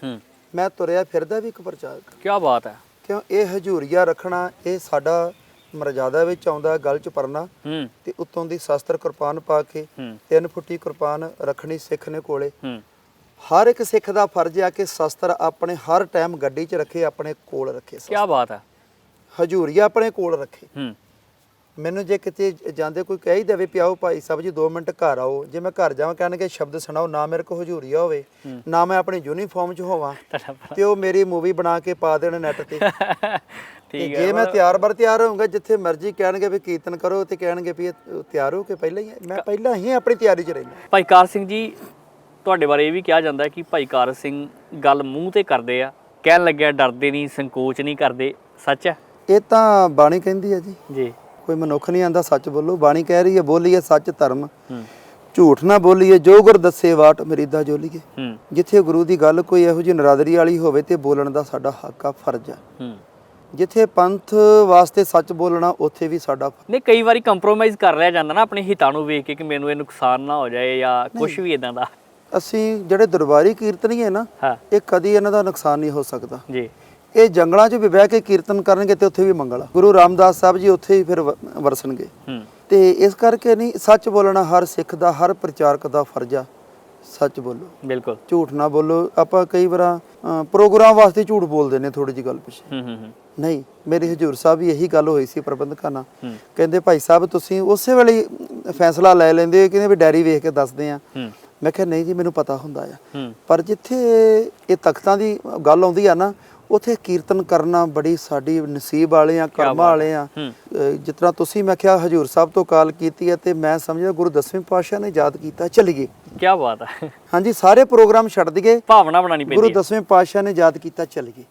Speaker 1: ਹੂੰ।
Speaker 2: ਮੈਂ ਤੁਰਿਆ ਫਿਰਦਾ ਵੀ ਇੱਕ ਪ੍ਰਚਾਰਕ।
Speaker 1: ਕੀ ਬਾਤ ਹੈ।
Speaker 2: ਕਿਉਂ? ਇਹ ਹਜੂਰੀਆ ਰੱਖਣਾ ਇਹ ਸਾਡਾ ਮਰਜ਼ਾਦਾ ਵਿੱਚ ਆਉਂਦਾ ਗਲ ਚ ਪਰਨਾ।
Speaker 1: ਹੂੰ।
Speaker 2: ਤੇ ਉੱਤੋਂ ਦੀ ਸ਼ਸਤਰ ਕਿਰਪਾਨ ਪਾ ਕੇ
Speaker 1: ਹੂੰ।
Speaker 2: ਤਿੰਨ ਫੁੱਟੀ ਕਿਰਪਾਨ ਰੱਖਣੀ ਸਿੱਖ ਨੇ ਕੋਲੇ।
Speaker 1: ਹੂੰ।
Speaker 2: ਹਰ ਇੱਕ ਸਿੱਖ ਦਾ ਫਰਜ਼ ਆ ਕਿ ਸ਼ਸਤਰ ਆਪਣੇ ਹਰ ਟਾਈਮ ਗੱਡੀ 'ਚ ਰੱਖੇ ਆਪਣੇ ਕੋਲ ਰੱਖੇ
Speaker 1: ਕੀ ਬਾਤ ਹੈ
Speaker 2: ਹਜੂਰੀਆ ਆਪਣੇ ਕੋਲ ਰੱਖੇ।
Speaker 1: ਹੂੰ।
Speaker 2: ਮੈਨੂੰ ਜੇ ਕਿਤੇ ਜਾਂਦੇ ਕੋਈ ਕਹਿ ਹੀ ਦੇਵੇ ਪਿਆਓ ਭਾਈ ਸਾਹਿਬ ਜੀ 2 ਮਿੰਟ ਘਰ ਆਓ। ਜੇ ਮੈਂ ਘਰ ਜਾਵਾਂ ਕਹਿਣਗੇ ਸ਼ਬਦ ਸੁਣਾਓ ਨਾ ਮੇਰੇ ਕੋ ਹਜੂਰੀਆ ਹੋਵੇ। ਨਾ ਮੈਂ ਆਪਣੀ ਯੂਨੀਫਾਰਮ 'ਚ ਹੋਵਾਂ ਤੇ ਉਹ ਮੇਰੀ ਮੂਵੀ ਬਣਾ ਕੇ ਪਾ ਦੇਣ ਨੈਟ ਤੇ।
Speaker 1: ਠੀਕ ਹੈ
Speaker 2: ਜੇ ਮੈਂ ਤਿਆਰ ਬਰ ਤਿਆਰ ਹੋਊਂਗਾ ਜਿੱਥੇ ਮਰਜ਼ੀ ਕਹਿਣਗੇ ਵੀ ਕੀਰਤਨ ਕਰੋ ਤੇ ਕਹਿਣਗੇ ਵੀ ਤਿਆਰ ਹੋ ਕੇ ਪਹਿਲਾਂ ਹੀ ਮੈਂ ਪਹਿਲਾਂ ਹੀ ਆਪਣੀ ਤਿਆਰੀ 'ਚ ਰਹਿੰਦਾ।
Speaker 1: ਭਾਈ ਕਾਰ ਸਿੰਘ ਜੀ ਤੁਹਾਡੇ ਬਾਰੇ ਇਹ ਵੀ ਕਿਹਾ ਜਾਂਦਾ ਕਿ ਭਾਈ ਕਾਰ ਸਿੰਘ ਗੱਲ ਮੂੰਹ ਤੇ ਕਰਦੇ ਆ ਕਹਿਣ ਲੱਗਿਆ ਡਰਦੇ ਨਹੀਂ ਸੰਕੋਚ ਨਹੀਂ ਕਰਦੇ ਸੱਚ ਹੈ?
Speaker 2: ਇਹ ਤਾਂ ਬਾਣੀ ਕਹਿੰਦੀ ਹੈ ਜੀ।
Speaker 1: ਜੀ।
Speaker 2: ਕੋਈ ਮਨੁੱਖ ਨਹੀਂ ਆਂਦਾ ਸੱਚ ਬੋਲੋ ਬਾਣੀ ਕਹਿ ਰਹੀ ਹੈ ਬੋਲੀਏ ਸੱਚ ਧਰਮ। ਝੂਠ ਨਾ ਬੋਲੀਏ ਜੋ ਗੁਰ ਦੱਸੇ ਵਾਟ ਮਰੀਦਾ ਜੋਲੀਏ। ਜਿੱਥੇ ਗੁਰੂ ਦੀ ਗੱਲ ਕੋਈ ਇਹੋ ਜਿਹੀ ਨਰਾਦਰੀ ਵਾਲੀ ਹੋਵੇ ਤੇ ਬੋਲਣ ਦਾ ਸਾਡਾ ਹੱਕ ਆ ਫਰਜ਼ ਆ। ਜਿੱਥੇ ਪੰਥ ਵਾਸਤੇ ਸੱਚ ਬੋਲਣਾ ਉੱਥੇ ਵੀ ਸਾਡਾ
Speaker 1: ਨਹੀਂ ਕਈ ਵਾਰੀ ਕੰਪਰੋਮਾਈਜ਼ ਕਰ ਲਿਆ ਜਾਂਦਾ ਨਾ ਆਪਣੇ ਹਿੱਤਾਂ ਨੂੰ ਵੇਖ ਕੇ ਕਿ ਮੈਨੂੰ ਇਹ ਨੁਕਸਾਨ ਨਾ ਹੋ ਜਾਏ ਜਾਂ ਕੁਝ ਵੀ ਇਦਾਂ ਦਾ।
Speaker 2: ਅਸੀਂ ਜਿਹੜੇ ਦਰਬਾਰੀ ਕੀਰਤਨੀਏ ਨਾ
Speaker 1: ਹਾਂ।
Speaker 2: ਇਹ ਕਦੀ ਇਹਨਾਂ ਦਾ ਨੁਕਸਾਨ ਨਹੀਂ ਹੋ ਸਕਦਾ।
Speaker 1: ਜੀ।
Speaker 2: ਇਹ ਜੰਗਲਾਂ 'ਚ ਵੀ ਬਹਿ ਕੇ ਕੀਰਤਨ ਕਰਨਗੇ ਤੇ ਉੱਥੇ ਵੀ ਮੰਗਲ ਆ। ਗੁਰੂ ਰਾਮਦਾਸ ਸਾਹਿਬ ਜੀ ਉੱਥੇ ਹੀ ਫਿਰ ਵਰਸਣਗੇ। ਤੇ ਇਸ ਕਰਕੇ ਨਹੀਂ ਸੱਚ ਬੋਲਣਾ ਹਰ ਸਿੱਖ ਦਾ ਹਰ ਪ੍ਰਚਾਰਕ ਦਾ ਫਰਜ਼ ਆ। ਸੱਚ ਬੋਲੋ।
Speaker 1: ਬਿਲਕੁਲ।
Speaker 2: ਝੂਠ ਨਾ ਬੋਲੋ। ਆਪਾਂ ਕਈ ਵਾਰ ਪ੍ਰੋਗਰਾਮ ਵਾਸਤੇ ਝੂਠ ਬੋਲਦੇ ਨੇ ਥੋੜੀ ਜੀ ਗੱਲ ਪਿੱਛੇ।
Speaker 1: ਹੂੰ ਹੂੰ ਹੂੰ।
Speaker 2: ਨਹੀਂ ਮੇਰੇ ਹਜੂਰ ਸਾਹਿਬ ਵੀ ਇਹੀ ਗੱਲ ਹੋਈ ਸੀ ਪ੍ਰਬੰਧਕਾਂ ਨਾਲ ਕਹਿੰਦੇ ਭਾਈ ਸਾਹਿਬ ਤੁਸੀਂ ਉਸੇ ਵੇਲੇ ਫੈਸਲਾ ਲੈ ਲੈਂਦੇ ਹੋ ਕਹਿੰਦੇ ਵੀ ਡੈਰੀ ਵੇਖ ਕੇ ਦੱਸਦੇ ਆ ਮੈਂ ਕਿਹਾ ਨਹੀਂ ਜੀ ਮੈਨੂੰ ਪਤਾ ਹੁੰਦਾ ਆ। ਪਰ ਜਿੱਥੇ ਇਹ ਤਖਤਾਂ ਦੀ ਗੱਲ ਆਉਂਦੀ ਆ ਨਾ ਉਥੇ ਕੀਰਤਨ ਕਰਨਾ ਬੜੀ ਸਾਡੀ ਨਸੀਬ ਵਾਲੇ ਆ ਕਰਮਾਂ ਵਾਲੇ ਆ। ਜਿਸ ਤਰ੍ਹਾਂ ਤੁਸੀਂ ਮੈਂ ਕਿਹਾ ਹਜੂਰ ਸਾਹਿਬ ਤੋਂ ਕਾਲ ਕੀਤੀ ਹੈ ਤੇ ਮੈਂ ਸਮਝਦਾ ਗੁਰੂ ਦਸਵੇਂ ਪਾਤਸ਼ਾਹ ਨੇ ਯਾਦ ਕੀਤਾ ਚਲੀਏ
Speaker 1: ਕੀ ਬਾਤ ਹੈ।
Speaker 2: ਹਾਂਜੀ ਸਾਰੇ ਪ੍ਰੋਗਰਾਮ ਛੱਡ ਦਈਏ
Speaker 1: ਭਾਵਨਾ ਬਣਾਣੀ
Speaker 2: ਗੁਰੂ
Speaker 1: ਪੈਂਦੀ ਹੈ।
Speaker 2: ਦਸਵੇਂ ਪਾਤਸ਼ਾਹ ਨੇ ਯਾਦ ਕੀਤਾ ਚਲੀਏ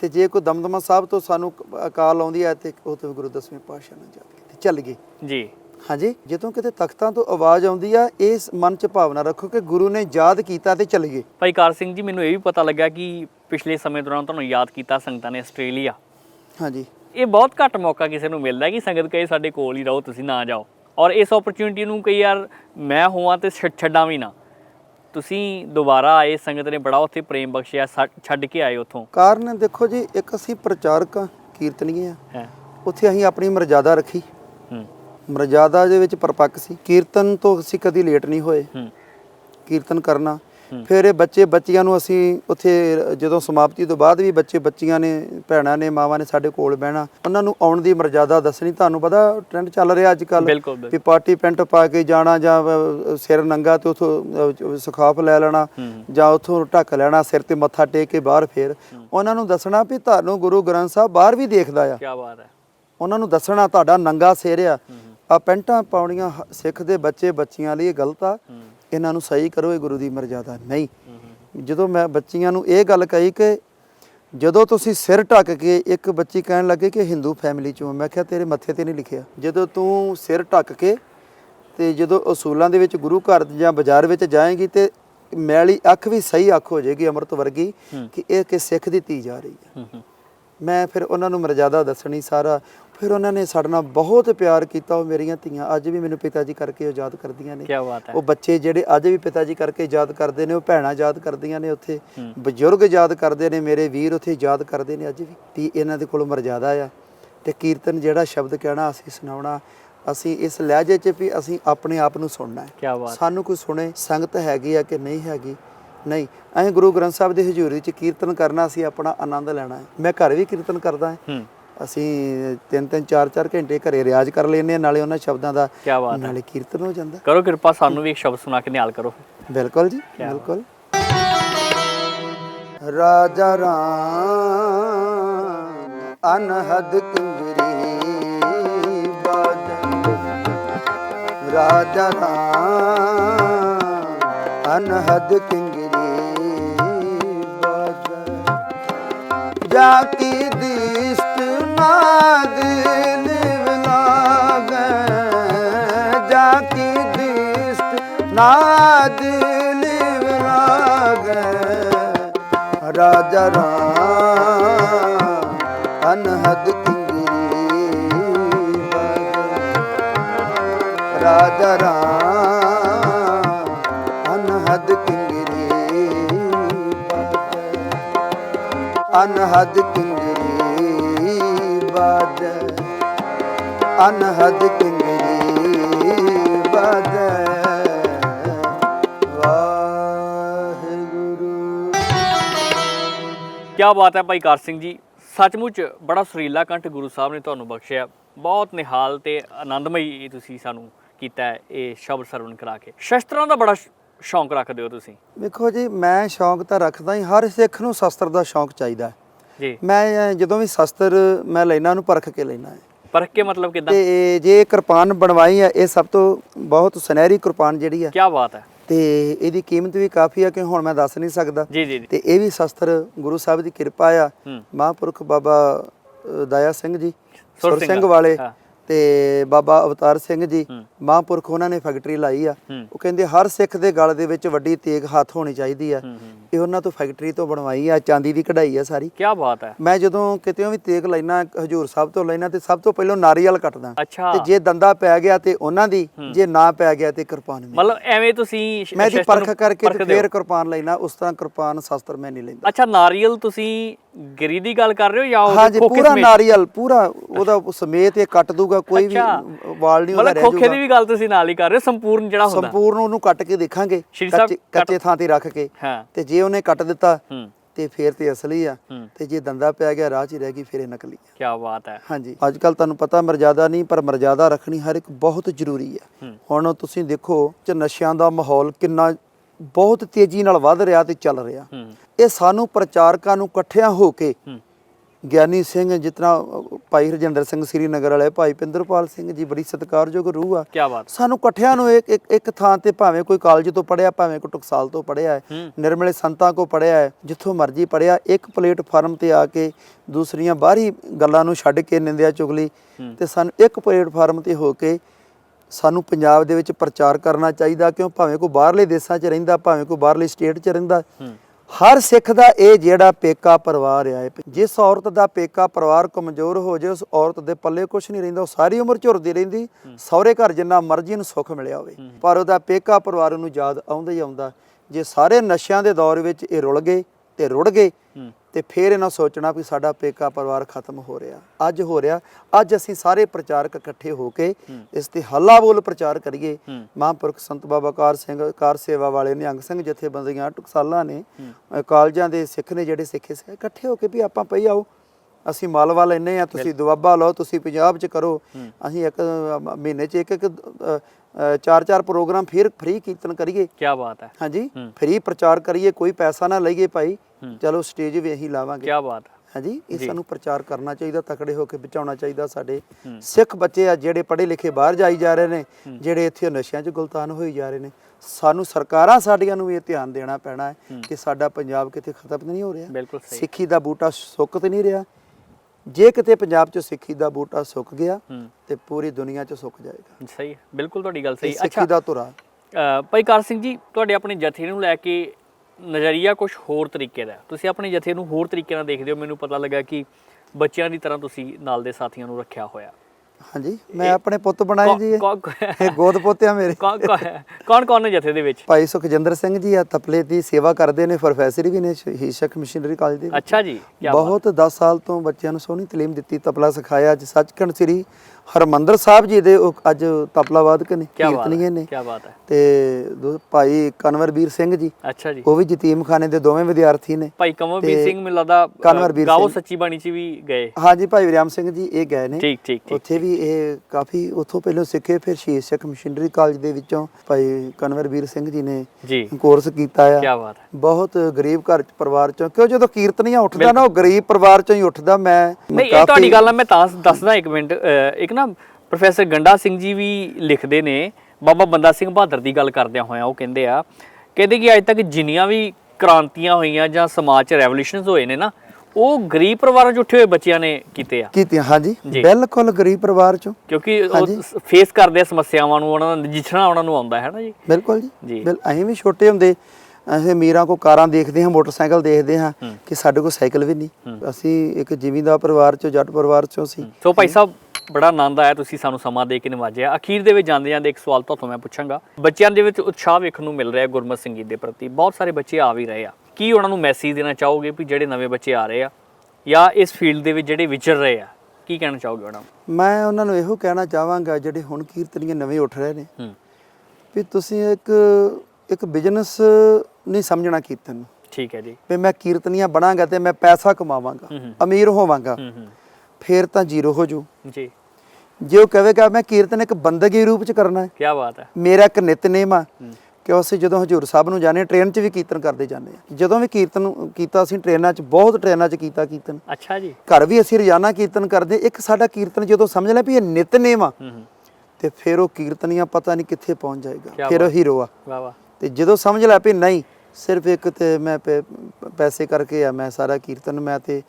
Speaker 2: ਤੇ ਜੇ ਕੋਈ ਦਮਦਮਾ ਸਾਹਿਬ ਤੋਂ ਸਾਨੂੰ ਅਕਾਲ ਆਉਂਦੀ ਹੈ ਤੇ ਉਹ ਤੋਂ ਗੁਰੂ ਦਸਵੇਂ ਪਾਤਸ਼ਾਹ ਨੇ ਯਾਦ ਕੀਤੀ ਚੱਲ ਗਏ।
Speaker 1: ਜੀ।
Speaker 2: ਹਾਂਜੀ ਜਦੋਂ ਕਿਤੇ ਤਖਤਾਂ ਤੋਂ ਆਵਾਜ਼ ਆਉਂਦੀ ਆ ਇਸ ਮਨ 'ਚ ਭਾਵਨਾ ਰੱਖੋ ਕਿ ਗੁਰੂ ਨੇ ਯਾਦ ਕੀਤਾ ਤੇ ਚਲੇ ਗਏ।
Speaker 1: ਭਾਈ ਕਾਰ ਸਿੰਘ ਜੀ ਮੈਨੂੰ ਇਹ ਵੀ ਪਤਾ ਲੱਗਾ ਕਿ ਪਿਛਲੇ ਸਮੇਂ ਦੌਰਾਨ ਤੁਹਾਨੂੰ ਯਾਦ ਕੀਤਾ ਸੰਗਤਾਂ ਨੇ ਆਸਟ੍ਰੇਲੀਆ।
Speaker 2: ਹਾਂਜੀ।
Speaker 1: ਇਹ ਬਹੁਤ ਘੱਟ ਮੌਕਾ ਕਿਸੇ ਨੂੰ ਮਿਲਦਾ ਕਿ ਸੰਗਤ ਕਹੇ ਸਾਡੇ ਕੋਲ ਹੀ ਰਹੋ ਤੁਸੀਂ ਨਾ ਜਾਓ। ਔਰ ਇਸ ਓਪਰਚੁਨਿਟੀ ਨੂੰ ਕਈ ਯਾਰ ਮੈਂ ਹੋਵਾਂ ਤੇ ਛੱਡਾਂ ਵੀ ਨਾ। ਤੁਸੀਂ ਦੁਬਾਰਾ ਆਏ ਸੰਗਤ ਨੇ ਬੜਾ ਉੱਥੇ ਪ੍ਰੇਮ ਬਖਸ਼ਿਆ ਛੱਡ ਕੇ ਆਏ ਉੱਥੋਂ।
Speaker 2: ਕਾਰਨ ਦੇਖੋ ਜੀ ਇੱਕ ਅਸੀਂ ਪ੍ਰਚਾਰਕ ਕੀਰਤਨੀਏ
Speaker 1: ਹੈ।
Speaker 2: ਉੱਥੇ ਅਸੀਂ ਆਪਣੀ ਮਰਜ਼ਾਦਾ ਰੱਖੀ। ਮਰਜ਼ਾਦਾ ਦੇ ਵਿੱਚ ਪਰਪੱਕ ਸੀ। ਕੀਰਤਨ ਤੋਂ ਅਸੀਂ ਕਦੀ ਲੇਟ ਨਹੀਂ ਹੋਏ। ਕੀਰਤਨ ਕਰਨਾ। ਫਿਰ ਇਹ ਬੱਚੇ ਬੱਚੀਆਂ ਨੂੰ ਅਸੀਂ ਉੱਥੇ ਜਦੋਂ ਸਮਾਪਤੀ ਤੋਂ ਬਾਅਦ ਵੀ ਬੱਚੇ ਬੱਚੀਆਂ ਨੇ ਭੈਣਾਂ ਨੇ ਮਾਵਾਂ ਨੇ ਸਾਡੇ ਕੋਲ ਬਹਿਣਾ ਉਹਨਾਂ ਨੂੰ ਆਉਣ ਦੀ ਮਰਜ਼ਾਦਾ ਦੱਸਣੀ। ਤੁਹਾਨੂੰ ਪਤਾ ਟ੍ਰੈਂਡ ਚੱਲ ਰਿਹਾ ਅੱਜ ਕੱਲ ਵੀ ਪਾਰਟੀ ਪੈਂਟ ਪਾ ਕੇ ਜਾਣਾ ਜਾਂ ਸਿਰ ਨੰਗਾ ਤੇ ਉਥੋਂ ਸਖਾਫ ਲੈ ਲੈਣਾ ਜਾਂ ਉਥੋਂ ਢੱਕ ਲੈਣਾ ਸਿਰ ਤੇ ਮੱਥਾ ਟੇਕ ਕੇ ਬਾਹਰ ਫੇਰ। ਉਹਨਾਂ ਨੂੰ ਦੱਸਣਾ ਵੀ ਤੁਹਾਨੂੰ ਗੁਰੂ ਗ੍ਰੰਥ ਸਾਹਿਬ ਬਾਹਰ ਵੀ ਦੇਖਦਾ ਆ।
Speaker 1: ਕੀ ਬਾਤ ਹੈ।
Speaker 2: ਉਹਨਾਂ ਨੂੰ ਦੱਸਣਾ ਤੁਹਾਡਾ ਨੰਗਾ ਸਿਰ ਆ। ਆ ਪੈਂਟਾਂ ਪਾਉਣੀਆਂ ਹ- ਸਿੱਖ ਦੇ ਬੱਚੇ ਬੱਚੀਆਂ ਲਈ ਇਹ ਗਲਤ ਆ। ਇਹਨਾਂ ਨੂੰ ਸਹੀ ਕਰੋ ਇਹ ਗੁਰੂ ਦੀ ਮਰਜ਼ਾਦਾ ਨਹੀਂ। ਜਦੋਂ ਮੈਂ ਬੱਚੀਆਂ ਨੂੰ ਇਹ ਗੱਲ ਕਹੀ ਕਿ ਜਦੋਂ ਤੁਸੀਂ ਸਿਰ ਢੱਕ ਕੇ ਇੱਕ ਬੱਚੀ ਕਹਿਣ ਲੱਗੇ ਕਿ ਹਿੰਦੂ ਫੈਮਿਲੀ ਚੋਂ ਹਾਂ। ਮੈਂ ਕਿਹਾ ਤੇਰੇ ਮੱਥੇ ਤੇ ਨਹੀਂ ਲਿਖਿਆ। ਜਦੋਂ ਤੂੰ ਸਿਰ ਢੱਕ ਕੇ ਤੇ ਜਦੋਂ ਅਸੂਲਾਂ ਦੇ ਵਿੱਚ ਗੁਰੂ ਘਰ ਜਾਂ ਬਾਜ਼ਾਰ ਵਿੱਚ ਜਾਏਂਗੀ ਤੇ ਮੈਲੀ ਅੱਖ ਵੀ ਸਹੀ ਅੱਖ ਹੋ ਜਾਏਗੀ ਅੰਮ੍ਰਿਤ ਵਰਗੀ। ਕਿ ਇਹ ਕਿ ਸਿੱਖ ਦੀ ਧੀ ਜਾ ਰਹੀ ਹੂੰ। ਮੈਂ ਫਿਰ ਉਹਨਾਂ ਨੂੰ ਮਰਜ਼ਾਦਾ ਦੱਸਣੀ ਸਾਰਾ ਫਿਰ ਉਹਨਾਂ ਨੇ ਸਾਡੇ ਨਾਲ ਬਹੁਤ ਪਿਆਰ ਕੀਤਾ ਉਹ ਮੇਰੀਆਂ ਧੀਆਂ ਅੱਜ ਵੀ ਮੈਨੂੰ ਪਿਤਾ ਜੀ ਕਰਕੇ ਉਹ ਯਾਦ ਕਰਦੀਆਂ ਨੇ।
Speaker 1: ਕੀ ਬਾਤ ਹੈ।
Speaker 2: ਉਹ ਬੱਚੇ ਜਿਹੜੇ ਅੱਜ ਵੀ ਪਿਤਾ ਜੀ ਕਰਕੇ ਯਾਦ ਕਰਦੇ ਨੇ ਉਹ ਭੈਣਾਂ ਯਾਦ ਕਰਦੀਆਂ ਨੇ ਉੱਥੇ। ਬਜ਼ੁਰਗ ਯਾਦ ਕਰਦੇ ਨੇ ਮੇਰੇ ਵੀਰ ਉੱਥੇ ਯਾਦ ਕਰਦੇ ਨੇ ਅੱਜ ਵੀ। ਤੇ ਇਹਨਾਂ ਦੇ ਕੋਲ ਮਰਜ਼ਾਦਾ ਆ। ਤੇ ਕੀਰਤਨ ਜਿਹੜਾ ਸ਼ਬਦ ਕਹਿਣਾ ਅਸੀਂ ਸੁਣਾਉਣਾ ਅਸੀਂ ਇਸ ਲਹਿਜੇ 'ਚ ਵੀ ਅਸੀਂ ਆਪਣੇ ਆਪ ਨੂੰ ਸੁਣਨਾ ਹੈ।
Speaker 1: ਕੀ ਬਾਤ
Speaker 2: ਸਾਨੂੰ ਕੋਈ ਸੁਣੇ ਸੰਗਤ ਹੈਗੀ ਆ ਕਿ ਨਹੀਂ ਹੈਗੀ? ਨਹੀਂ। ਅਸੀਂ ਗੁਰੂ ਗ੍ਰੰਥ ਸਾਹਿਬ ਦੀ ਹਜ਼ੂਰੀ 'ਚ ਕੀਰਤਨ ਕਰਨਾ ਅਸੀਂ ਆਪਣਾ ਆਨੰਦ ਲੈਣਾ ਹੈ। ਮੈਂ ਘਰ ਵੀ ਕੀਰਤਨ ਕਰਦਾ ਹੂੰ। ਅਸੀਂ ਤਿੰਨ ਤਿੰਨ ਚਾਰ ਚਾਰ ਘੰਟੇ ਘਰੇ ਰਿਆਜ਼ ਕਰ ਲੈਂਦੇ ਹਾਂ ਨਾਲੇ ਉਹਨਾਂ ਸ਼ਬਦਾਂ ਦਾ
Speaker 1: ਕੀ ਬਾਤ ਹੈ।
Speaker 2: ਨਾਲੇ ਕੀਰਤਨ ਹੋ ਜਾਂਦਾ।
Speaker 1: ਕਰੋ ਕਿਰਪਾ ਸਾਨੂੰ ਵੀ ਇੱਕ ਸ਼ਬਦ ਸੁਣਾ ਕੇ ਨਿਹਾਲ ਕਰੋ।
Speaker 2: ਬਿਲਕੁਲ ਜੀ ਬਿਲਕੁਲ। ਰਾਜਾ ਰਾਮ ਅਨਹਦ ਕਿੰਗਰੀ ਬਾਜਨ। ਰਾਜਾ ਰਾਮ ਅਨਹਦ ਕਿੰਗਰੀ ਬਾਜਨ। ਜਾ ਕੀ ਦਿਲ ਲਿਵਲਾਗ ਜਾ ਕੀ ਰਾਜਾ ਰਾਮ ਅਨਹਦ ਕਿੰਗਰੀ। ਰਾਜਾ ਰਾਮ ਅਨਹਦ ਕਿੰਗਰੀ। ਅਨਹਦ ਕਿੰਗਰੀ। ਅਨਹਦ ਕਿੰਗਰੀ ਬਾਦ। ਵਾਹਿਗੁਰੂ।
Speaker 1: ਕੀ ਬਾਤ ਹੈ ਭਾਈ ਕਾਰ ਸਿੰਘ ਜੀ। ਸੱਚਮੁੱਚ ਬੜਾ ਸੁਰੀਲਾ ਕੰਠ ਗੁਰੂ ਸਾਹਿਬ ਨੇ ਤੁਹਾਨੂੰ ਬਖਸ਼ਿਆ। ਬਹੁਤ ਨਿਹਾਲ ਤੇ ਆਨੰਦਮਈ ਤੁਸੀਂ ਸਾਨੂੰ ਕੀਤਾ ਇਹ ਸ਼ਬਦ ਸਰਵਣ ਕਰਾ ਕੇ। ਸ਼ਸਤਰਾਂ ਦਾ ਬੜਾ ਸ਼ੌਂਕ ਰੱਖਦੇ ਹੋ ਤੁਸੀਂ।
Speaker 2: ਵੇਖੋ ਜੀ ਮੈਂ ਸ਼ੌਂਕ ਤਾਂ ਰੱਖਦਾ ਹੀ ਹਰ ਸਿੱਖ ਨੂੰ ਸ਼ਸਤਰ ਦਾ ਸ਼ੌਂਕ ਚਾਹੀਦਾ ਹੈ।
Speaker 1: ਜੀ।
Speaker 2: ਮੈਂ ਜਦੋਂ ਵੀ ਸ਼ਸਤਰ ਮੈਂ ਲੈਣਾ ਉਹਨੂੰ ਪਰਖ ਕੇ ਲੈਣਾ ਹੈ।
Speaker 1: ਪਰਖ ਕੇ ਮਤਲਬ ਕਿਦਾਂ?
Speaker 2: ਤੇ ਜੇ ਕਿਰਪਾਨ ਬਣਵਾਈ ਹੈ ਇਹ ਸਭ ਤੋਂ ਬਹੁਤ ਸੁਨਹਿਰੀ ਕਿਰਪਾਨ ਜਿਹੜੀ ਹੈ
Speaker 1: ਕੀ ਬਾਤ ਹੈ।
Speaker 2: ਤੇ ਇਹਦੀ ਕੀਮਤ ਵੀ ਕਾਫੀ ਹੈ ਕਿ ਹੁਣ ਮੈਂ ਦੱਸ ਨਹੀਂ ਸਕਦਾ।
Speaker 1: ਜੀ ਜੀ
Speaker 2: ਤੇ ਇਹ ਵੀ ਸ਼ਸਤਰ ਗੁਰੂ ਸਾਹਿਬ ਦੀ ਕਿਰਪਾ ਆ। ਮਹਾਂਪੁਰਖ ਬਾਬਾ ਦਇਆ ਸਿੰਘ ਜੀ
Speaker 1: ਸੁਰ ਸਿੰਘ
Speaker 2: ਵਾਲੇ। ਤੇ ਬਾਬਾ ਅਵਤਾਰ ਸਿੰਘ ਜੀ। ਮਹਾਂਪੁਰਖ ਉਹਨਾਂ ਨੇ ਫੈਕਟਰੀ ਲਾਈ ਆ। ਉਹ ਕਹਿੰਦੇ ਹਰ ਸਿੱਖ ਦੇ ਗਲ ਦੇ ਵਿੱਚ ਵੱਡੀ ਤੇਗ ਹੱਥ ਹੋਣੀ ਚਾਹੀਦੀ ਆ। ਇਹ ਉਹਨਾਂ ਤੋਂ ਫੈਕਟਰੀ ਤੋਂ ਬਣਵਾਈ ਆ ਚਾਂਦੀ ਦੀ ਕਢਾਈ ਆ ਸਾਰੀ।
Speaker 1: ਕੀ ਬਾਤ ਹੈ।
Speaker 2: ਮੈਂ ਜਦੋਂ ਕਿਤੇ ਵੀ ਤੇਗ ਲੈਣਾ ਹਜੂਰ ਸਾਹਿਬ ਤੋਂ ਲੈਣਾ ਤੇ ਸਭ ਤੋਂ ਪਹਿਲਾਂ ਨਾਰੀਅਲ ਕੱਟਦਾ। ਤੇ ਜੇ ਦੰਦਾ ਪੈ ਗਿਆ ਤੇ ਉਹਨਾਂ ਦੀ ਜੇ ਨਾ ਪੈ ਗਿਆ ਤੇ ਕਿਰਪਾਨ ਮੇਰੀ।
Speaker 1: ਮਤਲਬ ਐਵੇਂ ਤੁਸੀਂ
Speaker 2: ਮੈਂ ਦੀ ਪਰਖ ਕਰਕੇ ਤੇ। ਫੇਰ ਕਿਰਪਾਨ ਲੈਣਾ ਉਸ ਤਰ੍ਹਾਂ ਕਿਰਪਾਨ ਸ਼ਸਤਰ ਮੈਂ ਨਹੀਂ ਲੈਂਦਾ।
Speaker 1: ਅੱਛਾ ਨਾਰੀਅਲ ਤੁਸੀਂ ਗਿਰੀ ਦੀ ਗੱਲ ਕਰ ਰਹੇ ਹੋ ਜਾਂ
Speaker 2: ਹਾਂਜੀ
Speaker 1: ਖੋਖੇ
Speaker 2: ਪੂਰਾ? ਨਾਰੀਅਲ ਪੂਰਾ ਉਹਦਾ ਸਮੇਤ ਇਹ ਕੱਟ ਦੂਗਾ ਕੋਈ ਵੀ। ਵਾਲ ਨਹੀਂ ਉਹਦਾ
Speaker 1: ਮਤਲਬ
Speaker 2: ਰਹਿ
Speaker 1: ਖੋਖੇ ਦੀ ਵੀ ਗੱਲ ਤੁਸੀਂ ਨਾਲ ਹੀ ਕਰ ਰਹੇ ਹੋ ਸੰਪੂਰਨ ਜਿਹੜਾ ਹੁੰਦਾ।
Speaker 2: ਸੰਪੂਰਨ ਉਹਨੂੰ ਕੱਟ ਕੇ ਦੇਖਾਂਗੇ ਕੱਚੇ ਥਾਂ ਤੇ ਰੱਖ ਕੇ। ਤੇ ਜੇ ਉਹਨੇ ਕੱਟ ਦਿੱਤਾ ਤੇ ਫੇਰ ਤੇ ਅਸਲੀ ਆ। ਤੇ ਜੇ ਦੰਦਾ ਪੈ ਗਿਆ ਰਾਹ 'ਚ ਹੀ ਰਹਿ ਗਈ ਫਿਰ ਇਹ ਨਕਲੀ ਆ।
Speaker 1: ਕੀ ਬਾਤ ਹੈ।
Speaker 2: ਹਾਂਜੀ। ਅੱਜ ਕੱਲ ਤੁਹਾਨੂੰ ਪਤਾ ਮਰਜ਼ਾਦਾ ਨਹੀਂ ਪਰ ਮਰਜ਼ਾਦਾ ਰੱਖਣੀ ਹਰ ਇੱਕ ਬਹੁਤ ਜ਼ਰੂਰੀ ਹੂੰ। ਹੁਣ ਤੁਸੀਂ ਦੇਖੋ ਕਿ ਨਸ਼ਿਆਂ ਦਾ ਮਾਹੌਲ ਕਿੰਨਾ ਬਹੁਤ ਤੇਜ਼ੀ ਨਾਲ ਵੱਧ ਰਿਹਾ ਤੇ ਚੱਲ ਰਿਹਾ। ਇਹ ਸਾਨੂੰ ਪ੍ਰਚਾਰਕਾਂ ਨੂੰ ਇਕੱਠਿਆਂ ਹੋ ਕੇ ਗਿਆਨੀ ਸਿੰਘ ਜਿਤਨਾ ਭਾਈ ਹਰਜਿੰਦਰ ਸਿੰਘ ਸ੍ਰੀਨਗਰ ਵਾਲੇ ਭਾਈ ਪਿੰਦਰਪਾਲ ਸਿੰਘ ਜੀ ਬੜੀ ਸਤਿਕਾਰਯੋਗ ਰੂਹ ਆ।
Speaker 1: ਕੀ ਬਾਤ।
Speaker 2: ਸਾਨੂੰ ਇਕੱਠਿਆਂ ਨੂੰ ਇੱਕ ਇੱਕ ਥਾਂ ਤੇ ਭਾਵੇਂ ਕੋਈ ਕਾਲਜ ਤੋਂ ਪੜਿਆ ਭਾਵੇਂ ਕੋਈ ਟਕਸਾਲ ਤੋਂ ਪੜਿਆ ਹੈ ਨਿਰਮਲੇ ਸੰਤਾਂ ਕੋ ਪੜਿਆ ਹੈ ਜਿੱਥੋਂ ਮਰਜ਼ੀ ਪੜਿਆ ਇੱਕ ਪਲੇਟਫਾਰਮ ਤੇ ਆ ਕੇ ਦੂਸਰੀਆਂ ਬਾਹਰੀ ਗੱਲਾਂ ਨੂੰ ਛੱਡ ਕੇ ਨਿੰਦਿਆ ਚੁਗਲੀ ਤੇ ਸਾਨੂੰ ਇੱਕ ਪਲੇਟਫਾਰਮ ਤੇ ਹੋ ਕੇ ਸਾਨੂੰ ਪੰਜਾਬ ਦੇ ਵਿੱਚ ਪ੍ਰਚਾਰ ਕਰਨਾ ਚਾਹੀਦਾ ਕਿਉਂ? ਭਾਵੇਂ ਕੋਈ ਬਾਹਰਲੇ ਦੇਸ਼ਾਂ 'ਚ ਰਹਿੰਦਾ ਭਾਵੇਂ ਕੋਈ ਬਾਹਰਲੀ ਸਟੇਟ 'ਚ ਰਹਿੰਦਾ ਹਰ ਸਿੱਖ ਦਾ ਇਹ ਜਿਹੜਾ ਪੇਕਾ ਪਰਿਵਾਰ ਆ ਜਿਸ ਔਰਤ ਦਾ ਪੇਕਾ ਪਰਿਵਾਰ ਕਮਜ਼ੋਰ ਹੋ ਜਾਏ ਉਸ ਔਰਤ ਦੇ ਪੱਲੇ ਕੁਝ ਨਹੀਂ ਰਹਿੰਦਾ ਉਹ ਸਾਰੀ ਉਮਰ ਝੁਰਦੀ ਰਹਿੰਦੀ ਸਹੁਰੇ ਘਰ ਜਿੰਨਾ ਮਰਜ਼ੀ ਨੂੰ ਸੁੱਖ ਮਿਲਿਆ ਹੋਵੇ। ਪਰ ਉਹਦਾ ਪੇਕਾ ਪਰਿਵਾਰ ਨੂੰ ਯਾਦ ਆਉਂਦਾ ਹੀ ਆਉਂਦਾ ਜੇ ਸਾਰੇ ਨਸ਼ਿਆਂ ਦੇ ਦੌਰ ਵਿੱਚ ਇਹ ਰੁਲ ਗਏ ਤੇ ਰੁੜ ਗਏ ਤੇ ਫਿਰ ਇਹਨਾਂ ਸੋਚਣਾ ਵੀ ਸਾਡਾ ਪੇਕਾ ਪਰਿਵਾਰ ਖਤਮ ਹੋ ਰਿਹਾ ਅੱਜ ਹੋ ਰਿਹਾ ਅੱਜ ਅਸੀਂ ਸਾਰੇ ਪ੍ਰਚਾਰਕ ਇਕੱਠੇ ਹੋ ਕੇ। ਇਸ ਤੇ ਹੱਲਾ ਬੋਲ ਪ੍ਰਚਾਰ ਕਰੀਏ। ਮਹਾਂਪੁਰਖ ਸੰਤ ਬਾਬਾ ਕਾਰ ਸਿੰਘ ਕਾਰ ਸੇਵਾ ਵਾਲੇ ਨਿਹੰਗ ਸਿੰਘ ਜਥੇਬੰਦੀਆਂ ਟਕਸਾਲਾਂ ਨੇ ਕਾਲਜਾਂ ਦੇ ਸਿੱਖ ਨੇ ਜਿਹੜੇ ਸਿੱਖੇ ਸੇ ਇਕੱਠੇ ਹੋ ਕੇ ਵੀ ਆਪਾਂ ਪਈ ਆਓ ਅਸੀਂ ਮਾਲਵਾ ਲੈਨੇ ਆ ਤੁਸੀਂ ਦੁਆਬਾ ਲਓ ਤੁਸੀਂ ਪੰਜਾਬ ਚ ਕਰੋ। ਅਸੀਂ ਇੱਕ ਮਹੀਨੇ ਚ ਇੱਕ ਇੱਕ ਚਾਰ ਚਾਰ ਪ੍ਰੋਗਰਾਮ ਫਿਰ ਫ੍ਰੀ ਕੀਰਤਨ ਕਰੀਏ।
Speaker 1: ਕੀ ਬਾਤ ਹੈ।
Speaker 2: ਹਾਂਜੀ। ਫ੍ਰੀ ਪ੍ਰਚਾਰ ਕਰੀਏ ਕੋਈ ਪੈਸਾ ਨਾ ਲਈਏ ਭਾਈ। ਚਲੋ ਸਟੇਜ ਵੀ ਇਹੀ ਲਾਵਾਂਗੇ।
Speaker 1: ਕੀ ਬਾਤ ਹੈ।
Speaker 2: ਹਾਂਜੀ? ਇਹ। ਸਾਨੂੰ ਪ੍ਰਚਾਰ ਕਰਨਾ ਚਾਹੀਦਾ ਤਕੜੇ ਹੋ ਕੇ ਬਚਾਉਣਾ ਚਾਹੀਦਾ ਸਾਡੇ। ਸਿੱਖ ਬੱਚੇ ਆ ਜਿਹੜੇ ਪੜ੍ਹੇ ਲਿਖੇ ਬਾਹਰ ਜਾਈ ਜਾ ਰਹੇ ਨੇ ਜਿਹੜੇ ਇੱਥੇ ਨਸ਼ਿਆਂ 'ਚ ਗੁਲਤਾਨ ਹੋਈ ਜਾ ਰਹੇ ਨੇ। ਸਾਨੂੰ ਸਰਕਾਰਾਂ ਸਾਡੀਆਂ ਨੂੰ ਵੀ ਇਹ ਧਿਆਨ ਦੇਣਾ ਪੈਣਾ ਹੈ। ਕਿ ਸਾਡਾ ਪੰਜਾਬ ਕਿਤੇ ਖਤਮ ਨਹੀਂ ਹੋ ਰਿਹਾ। ਸਿੱਖੀ ਦਾ ਬੂਟਾ ਸੁੱਕ ਤੇ ਨਹੀਂ ਰਿਹਾ। ਜੇ ਕਿਤੇ ਪੰਜਾਬ 'ਚ ਸਿੱਖੀ ਦਾ ਬੂਟਾ ਸੁੱਕ ਗਿਆ ਤੇ ਪੂਰੀ ਦੁਨੀਆ 'ਚ ਸੁੱਕ ਜਾਏਗਾ।
Speaker 1: ਸਹੀ ਬਿਲਕੁਲ ਤੁਹਾਡੀ ਗੱਲ ਸਹੀ
Speaker 2: ਸਿੱਖੀ
Speaker 1: ਅੱਛਾ
Speaker 2: ਦਾ ਧੁਰਾ।
Speaker 1: ਭਾਈ ਕਾਰ ਸਿੰਘ ਜੀ ਤੁਹਾਡੇ ਆਪਣੇ ਜਥੇ ਨੂੰ ਲੈ ਕੇ ਨਜ਼ਰੀਆ ਕੁਝ ਹੋਰ ਤਰੀਕੇ ਦਾ। ਤੁਸੀਂ ਆਪਣੇ ਜਥੇ ਨੂੰ ਹੋਰ ਤਰੀਕੇ ਨਾਲ ਦੇਖਦੇ ਹੋ ਮੈਨੂੰ ਪਤਾ ਲੱਗਾ ਕਿ ਬੱਚਿਆਂ ਦੀ ਤਰ੍ਹਾਂ ਤੁਸੀਂ ਨਾਲ ਦੇ ਸਾਥੀਆਂ ਨੂੰ ਰੱਖਿਆ ਹੋਇਆ
Speaker 2: ਹਾਂਜੀ ਮੈਂ ਆਪਣੇ ਪੁੱਤ ਬਣਾਏ ਜੀ ਇਹ। ਗੋਦ ਪੋਤਿਆ ਮੇਰੇ
Speaker 1: ਕੌਣ ਕੌਣ ਕੌਣ ਨੇ ਜਥੇ ਦੇ ਵਿੱਚ
Speaker 2: ਭਾਈ ਸੁਖਜਿੰਦਰ ਸਿੰਘ ਜੀ ਆ ਤਪਲੇ ਦੀ ਸੇਵਾ ਕਰਦੇ ਨੇ ਪ੍ਰੋਫੈਸਰ ਵੀ ਨੇ ਹੀਸ਼ਕ ਮਿਸ਼ਨਰੀ ਕਾਲਜ ਦੇ।
Speaker 1: ਅੱਛਾ ਜੀ
Speaker 2: ਬਹੁਤ 10 ਸਾਲ ਤੋਂ ਬੱਚਿਆਂ ਨੂੰ ਸੋਹਣੀ ਤਾਲੀਮ ਦਿੱਤੀ ਤਪਲਾ ਸਿਖਾਇਆ ਅੱਜ ਸੱਚਖੰਡ ਸ੍ਰੀ ਹਰਮੰਦਰ ਸਾਹਿਬ ਜੀ ਦੇ ਉਹ ਅੱਜ ਤਪਲਾ ਵਾਦਕ ਨੇ
Speaker 1: ਕੀ ਬਾਤ
Speaker 2: ਕੀਰਤਨੀਏ ਨੇ।
Speaker 1: ਕੀ ਬਾਤ ਹੈ।
Speaker 2: ਤੇ ਦੋ- ਭਾਈ ਕਨਵਰਬੀਰ ਸਿੰਘ ਜੀ।
Speaker 1: ਅੱਛਾ ਜੀ।
Speaker 2: ਉਹ ਵੀ ਯਤੀਮਖਾਨੇ ਦੇ ਦੋਵੇਂ ਵਿਦਿਆਰਥੀ ਨੇ।
Speaker 1: ਭਾਈ ਕਮਲਵੀਰ
Speaker 2: ਤੇ
Speaker 1: ਸਿੰਘ ਮੈਨੂੰ ਲੱਗਦਾ ਅ,
Speaker 2: ਕਨਵਰਵੀਰ
Speaker 1: ਗਾਵੋ
Speaker 2: ਸਿੰਘ।
Speaker 1: ਸੱਚੀ ਬਾਣੀ ਚ ਵੀ ਗਏ।
Speaker 2: ਹਾਂਜੀ ਭਾਈ ਵਿਰਿਆਮ ਸਿੰਘ ਜੀ ਇਹ ਗਏ ਨੇ।
Speaker 1: ਠੀਕ ਠੀਕ ਠੀਕ
Speaker 2: ਉੱਥੇ ਵੀ ਇਹ ਕਾਫੀ ਉੱਥੋਂ ਪਹਿਲਾਂ ਸਿੱਖੇ ਫਿਰ ਸ਼ਹੀਦ ਸਿੱਖ ਮਿਸ਼ਨਰੀ ਕਾਲਜ ਦੇ ਵਿੱਚੋਂ ਭਾਈ ਕਨਵਰਬੀਰ ਸਿੰਘ ਜੀ ਨੇ
Speaker 1: ਜੀ।
Speaker 2: ਕੋਰਸ ਕੀਤਾ
Speaker 1: ਕੀ
Speaker 2: ਆ
Speaker 1: ਬਾਤ ਹੈ।
Speaker 2: ਬਹੁਤ ਗਰੀਬ ਘਰ ਚ ਪਰਿਵਾਰ ਚੋਂ ਕਿਉਂ ਜਦੋਂ ਕੀਰਤਨੀਆਂ ਉੱਠਦਾ ਨਾ ਉਹ ਗਰੀਬ ਪਰਿਵਾਰ ਚੋਂ ਹੀ ਉੱਠਦਾ ਮੈਂ
Speaker 1: ਨਹੀਂ ਇਹ ਤੁਹਾਡੀ ਗੱਲ ਆ ਮੈਂ ਤਾਂ ਦੱਸਦਾ ਇੱਕ ਮਿੰਟ ਅ, ਇੱਕ ਨਾ ਪ੍ਰੋਫੈਸਰ ਗੰਡਾ ਸਿੰਘ ਜੀ ਵੀ ਲਿਖਦੇ ਨੇ ਬਾਬਾ ਬੰਦਾ ਸਿੰਘ ਬਹਾਦਰ ਦੀ ਗੱਲ ਕਰਦਿਆਂ ਹੋਇਆਂ ਉਹ ਕਹਿੰਦੇ ਆ ਕਹਿੰਦੇ ਕਿ ਅੱਜ ਤੱਕ ਜਿੰਨੀਆਂ ਵੀ ਕ੍ਰਾਂਤੀਆਂ ਹੋਈਆਂ ਜਾਂ ਸਮਾਜ 'ਚ ਰੈਵੋਲੂਸ਼ਨਸ ਹੋਏ ਨੇ ਨਾ ਉਹ ਗਰੀਬ ਪਰਿਵਾਰਾਂ 'ਚ ਉੱਠੇ ਹੋਏ ਬੱਚਿਆਂ ਨੇ ਕੀਤੇ ਆ।
Speaker 2: ਕੀਤੀਆਂ ਹਾਂਜੀ। ਬਿਲਕੁਲ ਗਰੀਬ ਪਰਿਵਾਰ ਚੋਂ।
Speaker 1: ਕਿਉਂਕਿ ਉਹ। ਫੇਸ ਕਰਦੇ ਆ ਸਮੱਸਿਆਵਾਂ ਨੂੰ ਉਹਨਾਂ ਦਾ ਨਜਿੱਠਣਾ ਉਹਨਾਂ ਨੂੰ ਆਉਂਦਾ ਹੈ ਨਾ ਜੀ?
Speaker 2: ਬਿਲਕੁਲ
Speaker 1: ਜੀ।
Speaker 2: ਅਸੀਂ ਵੀ ਛੋਟੇ ਹੁੰਦੇ ਅਸੀਂ ਮੀਰਾਂ ਕੋ ਕਾਰਾਂ ਦੇਖਦੇ ਹਾਂ ਮੋਟਰਸਾਈਕਲ ਦੇਖਦੇ ਹਾਂ
Speaker 1: ਹੂੰ।
Speaker 2: ਕਿ ਸਾਡੇ ਕੋਲ ਸਾਈਕਲ ਵੀ ਨਹੀਂ। ਅਸੀਂ ਇੱਕ ਜ਼ਿਮੀਂਦਾਰ ਪਰਿਵਾਰ ਚੋਂ ਜੱਟ ਪਰਿਵਾਰ ਚੋਂ ਸੀ।
Speaker 1: ਸੋ ਭਾਈ ਸਾਹਿਬ ਬੜਾ ਆਨੰਦ ਆਇਆ ਤੁਸੀਂ ਸਾਨੂੰ ਸਮਾਂ ਦੇ ਕੇ ਨਿਵਾਜਿਆ। ਅਖੀਰ ਦੇ ਵਿੱਚ ਜਾਂਦੇ ਜਾਂਦੇ ਇੱਕ ਸਵਾਲ ਤੁਹਾਤੋਂ ਮੈਂ ਪੁੱਛਾਂਗਾ। ਬੱਚਿਆਂ ਦੇ ਵਿੱਚ ਉਤਸ਼ਾਹ ਵੇਖਣ ਨੂੰ ਮਿਲ ਰਿਹਾ ਗੁਰਮਤਿ ਸੰਗੀਤ ਦੇ ਪ੍ਰਤੀ। ਬਹੁਤ ਸਾਰੇ ਬੱਚੇ ਆ ਵੀ ਰਹੇ ਆ। ਕੀ ਉਹਨਾਂ ਨੂੰ ਮੈਸੇਜ ਦੇਣਾ ਚਾਹੋਗੇ ਵੀ ਜਿਹੜੇ ਨਵੇਂ ਬੱਚੇ ਆ ਰਹੇ ਆ? ਜਾਂ ਇਸ ਫੀਲਡ ਦੇ ਵਿੱਚ ਜਿਹੜੇ ਵਿਚਰ ਰਹੇ ਆ? ਕੀ ਕਹਿਣਾ ਚਾਹੋਗੇ ਉਹਨਾਂ ਨੂੰ?
Speaker 2: ਮੈਂ ਉਹਨਾਂ ਨੂੰ ਇਹੋ ਕਹਿਣਾ ਚਾਹਾਂਗਾ ਜਿਹੜੇ ਹੁਣ ਕੀਰਤਨੀਏ ਨਵੇਂ ਉੱਠ ਰਹੇ ਨੇ ਵੀ ਤੁਸੀਂ ਇੱਕ ਇੱਕ ਬਿਜ਼ਨਸ ਨਹੀਂ ਸਮਝਣਾ ਕੀਰਤਨ ਨੂੰ।
Speaker 1: ਠੀਕ ਹੈ ਜੀ।
Speaker 2: ਵੀ ਮੈਂ ਕੀਰਤਨੀਆ ਬਣਾਂਗਾ ਤੇ ਮੈਂ ਪੈਸਾ ਕਮਾਵਾਂਗਾ। ਅਮੀਰ ਹੋਵਾਂਗਾ। ਫੇਰ ਤਾਂ ਜ਼ੀਰੋ ਹੋ ਜੂ।
Speaker 1: ਜੀ।
Speaker 2: ਜੇ ਉਹ ਕਹੇਗਾ ਮੈਂ ਕੀਰਤਨ ਇੱਕ ਬੰਦਗੀ ਰੂਪ ਚ ਕਰਨਾ ਹੈ
Speaker 1: ਕੀ ਬਾਤ ਹੈ।
Speaker 2: ਮੇਰਾ ਇੱਕ ਨਿਤਨੇਮ ਆ ਕਿ ਅਸੀਂ ਜਦੋਂ ਹਜੂਰ ਸਾਹਿਬ ਨੂੰ ਜਾਂਦੇ ਟ੍ਰੇਨ 'ਚ ਵੀ ਕੀਰਤਨ ਕਰਦੇ ਜਾਂਦੇ ਆ ਜਦੋਂ ਵੀ ਕੀਰਤਨ ਕੀਤਾ ਅਸੀਂ ਟ੍ਰੇਨਾਂ 'ਚ ਬਹੁਤ ਟ੍ਰੇਨਾਂ 'ਚ ਕੀਤਾ ਕੀਰਤਨ।
Speaker 1: ਅੱਛਾ ਜੀ।
Speaker 2: ਘਰ ਵੀ ਅਸੀਂ ਰੋਜ਼ਾਨਾ ਕੀਰਤਨ ਕਰਦੇ ਇੱਕ ਸਾਡਾ ਕੀਰਤਨ ਜਦੋਂ ਸਮਝ ਲਿਆ ਵੀ ਇਹ ਨਿਤਨੇਮ ਆ ਤੇ ਫਿਰ ਉਹ ਕੀਰਤਨੀਆ ਪਤਾ ਨਹੀਂ ਕਿੱਥੇ ਪਹੁੰਚ ਜਾਏਗਾ ਫਿਰ ਉਹ। ਹੀਰੋ ਆ।
Speaker 1: ਵਾਹ ਵਾਹ।
Speaker 2: ਤੇ ਜਦੋਂ ਸਮਝ ਲਿਆ ਵੀ ਨਹੀਂ ਸਿਰਫ ਇੱਕ ਤੇ ਮੈਂ ਪੈ- ਪੈਸੇ ਕਰਕੇ ਆ ਮੈਂ ਸਾਰਾ ਕੀਰਤਨ ਮੈਂ ਤੇ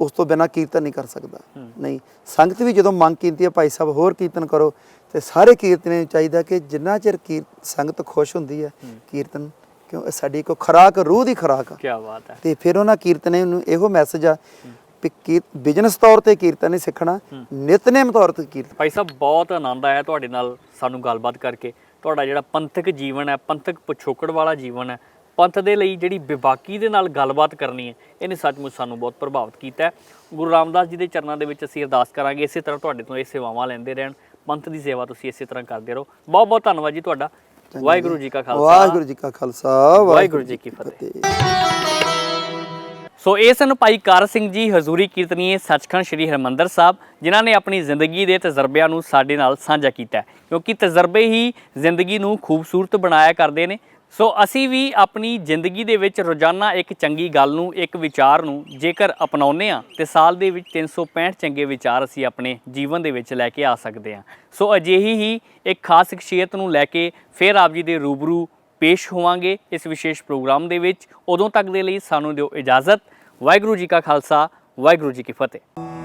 Speaker 2: ਉਸ ਤੋਂ ਬਿਨਾ ਕੀਰਤਨ ਨਹੀਂ ਕਰ ਸਕਦਾ। ਨਹੀਂ ਸੰਗਤ ਵੀ ਜਦੋਂ ਮੰਗ ਕੀਤੀ ਹੈ ਭਾਈ ਸਾਹਿਬ ਹੋਰ ਕੀਰਤਨ ਕਰੋ ਤੇ ਸਾਰੇ ਕੀਰਤਨੇ ਨੂੰ ਚਾਹੀਦਾ ਕਿ ਜਿੰਨਾ ਚਿਰ ਕੀਰ- ਸੰਗਤ ਖੁਸ਼ ਹੁੰਦੀ ਹੈ। ਕੀਰਤਨ ਕਿਉਂ ਇਹ ਸਾਡੀ ਕੋ ਖਰਾਕ ਰੂਹ ਦੀ ਖਰਾਕ ਆ।
Speaker 1: ਕੀ ਬਾਤ ਹੈ।
Speaker 2: ਤੇ ਫਿਰ ਉਹਨਾਂ ਕੀਰਤਨੇ ਨੂੰ ਇਹੋ ਮੈਸੇਜ ਆ ਕੀ ਬਿਜ਼ਨਸ ਤੌਰ ਤੇ ਕੀਰਤਨ ਨਹੀਂ ਸਿੱਖਣਾ ਨਿਤਨੇਮ ਤੌਰ ਤੇ ਕੀਰਤਨ।
Speaker 1: ਭਾਈ ਸਾਹਿਬ ਬਹੁਤ ਆਨੰਦ ਆਇਆ ਤੁਹਾਡੇ ਨਾਲ ਸਾਨੂੰ ਗੱਲਬਾਤ ਕਰਕੇ। ਤੁਹਾਡਾ ਜਿਹੜਾ ਪੰਥਕ ਜੀਵਨ ਹੈ ਪੰਥਕ ਪਿਛੋਕੜ ਵਾਲਾ ਜੀਵਨ ਹੈ ਪੰਥ ਦੇ ਲਈ ਜਿਹੜੀ ਬੇਬਾਕੀ ਦੇ ਨਾਲ ਗੱਲਬਾਤ ਕਰਨੀ ਹੈ ਇਹਨੇ ਸੱਚਮੁੱਚ ਸਾਨੂੰ ਬਹੁਤ ਪ੍ਰਭਾਵਿਤ ਕੀਤਾ ਗੁਰੂ ਰਾਮਦਾਸ ਜੀ ਦੇ ਚਰਨਾਂ ਦੇ ਵਿੱਚ ਅਸੀਂ ਅਰਦਾਸ ਕਰਾਂਗੇ ਇਸੇ ਤਰ੍ਹਾਂ ਤੁਹਾਡੇ ਤੋਂ ਇਹ ਸੇਵਾਵਾਂ ਲੈਂਦੇ ਰਹਿਣ। ਪੰਥ ਦੀ ਸੇਵਾ ਤੁਸੀਂ ਇਸੇ ਤਰ੍ਹਾਂ ਕਰਦੇ ਰਹੋ। ਬਹੁਤ ਬਹੁਤ ਧੰਨਵਾਦ ਜੀ ਤੁਹਾਡਾ। ਵਾਹਿਗੁਰੂ ਜੀ ਕਾ ਖਾਲਸਾ।
Speaker 2: ਵਾਹਿਗੁਰੂ ਜੀ ਕਾ ਖਾਲਸਾ
Speaker 1: ਵਾਹਿਗੁਰੂ ਜੀ ਕੀ ਫਤਿਹ। ਸੋ ਇਹ ਸਨ ਭਾਈ ਕਾਰ ਸਿੰਘ ਜੀ ਹਜ਼ੂਰੀ ਕੀਰਤਨੀਏ ਸੱਚਖੰਡ ਸ੍ਰੀ ਹਰਮੰਦਰ ਸਾਹਿਬ ਜਿਨ੍ਹਾਂ ਨੇ ਆਪਣੀ ਜ਼ਿੰਦਗੀ ਦੇ ਤਜਰਬਿਆਂ ਨੂੰ ਸਾਡੇ ਨਾਲ ਸਾਂਝਾ ਕੀਤਾ। ਕਿਉਂਕਿ ਤਜਰਬੇ ਹੀ ਜ਼ਿੰਦਗੀ ਨੂੰ ਖੂਬਸੂਰਤ ਬਣਾਇਆ ਕਰਦੇ ਨੇ। ਸੋ ਅਸੀਂ ਵੀ ਆਪਣੀ ਜ਼ਿੰਦਗੀ ਦੇ ਵਿੱਚ ਰੋਜ਼ਾਨਾ ਇੱਕ ਚੰਗੀ ਗੱਲ ਨੂੰ, ਇੱਕ ਵਿਚਾਰ ਨੂੰ ਜੇਕਰ ਅਪਣਾਉਂਦੇ ਆ ਤੇ ਸਾਲ ਦੇ ਵਿੱਚ 365 ਚੰਗੇ ਵਿਚਾਰ ਅਸੀਂ ਆਪਣੇ ਜੀਵਨ ਦੇ ਵਿੱਚ ਲੈ ਕੇ ਆ ਸਕਦੇ ਹਾਂ। ਸੋ ਅਜਿਹੀ ਹੀ ਇੱਕ ਖਾਸ ਸ਼ਖਸੀਅਤ ਨੂੰ ਲੈ ਕੇ ਫਿਰ ਆਪ ਜੀ ਦੇ ਰੂਬਰੂ ਪੇਸ਼ ਹੋਵਾਂਗੇ ਇਸ ਵਿਸ਼ੇਸ਼ ਪ੍ਰੋਗਰਾਮ ਦੇ ਵਿੱਚ। ਉਦੋਂ ਤੱਕ ਦੇ ਲਈ ਸਾਨੂੰ ਦਿਓ ਇਜਾਜ਼ਤ। ਵਾਹਿਗੁਰੂ ਜੀ ਕਾ ਖਾਲਸਾ, ਵਾਹਿਗੁਰੂ ਜੀ ਕੀ ਫਤਿਹ।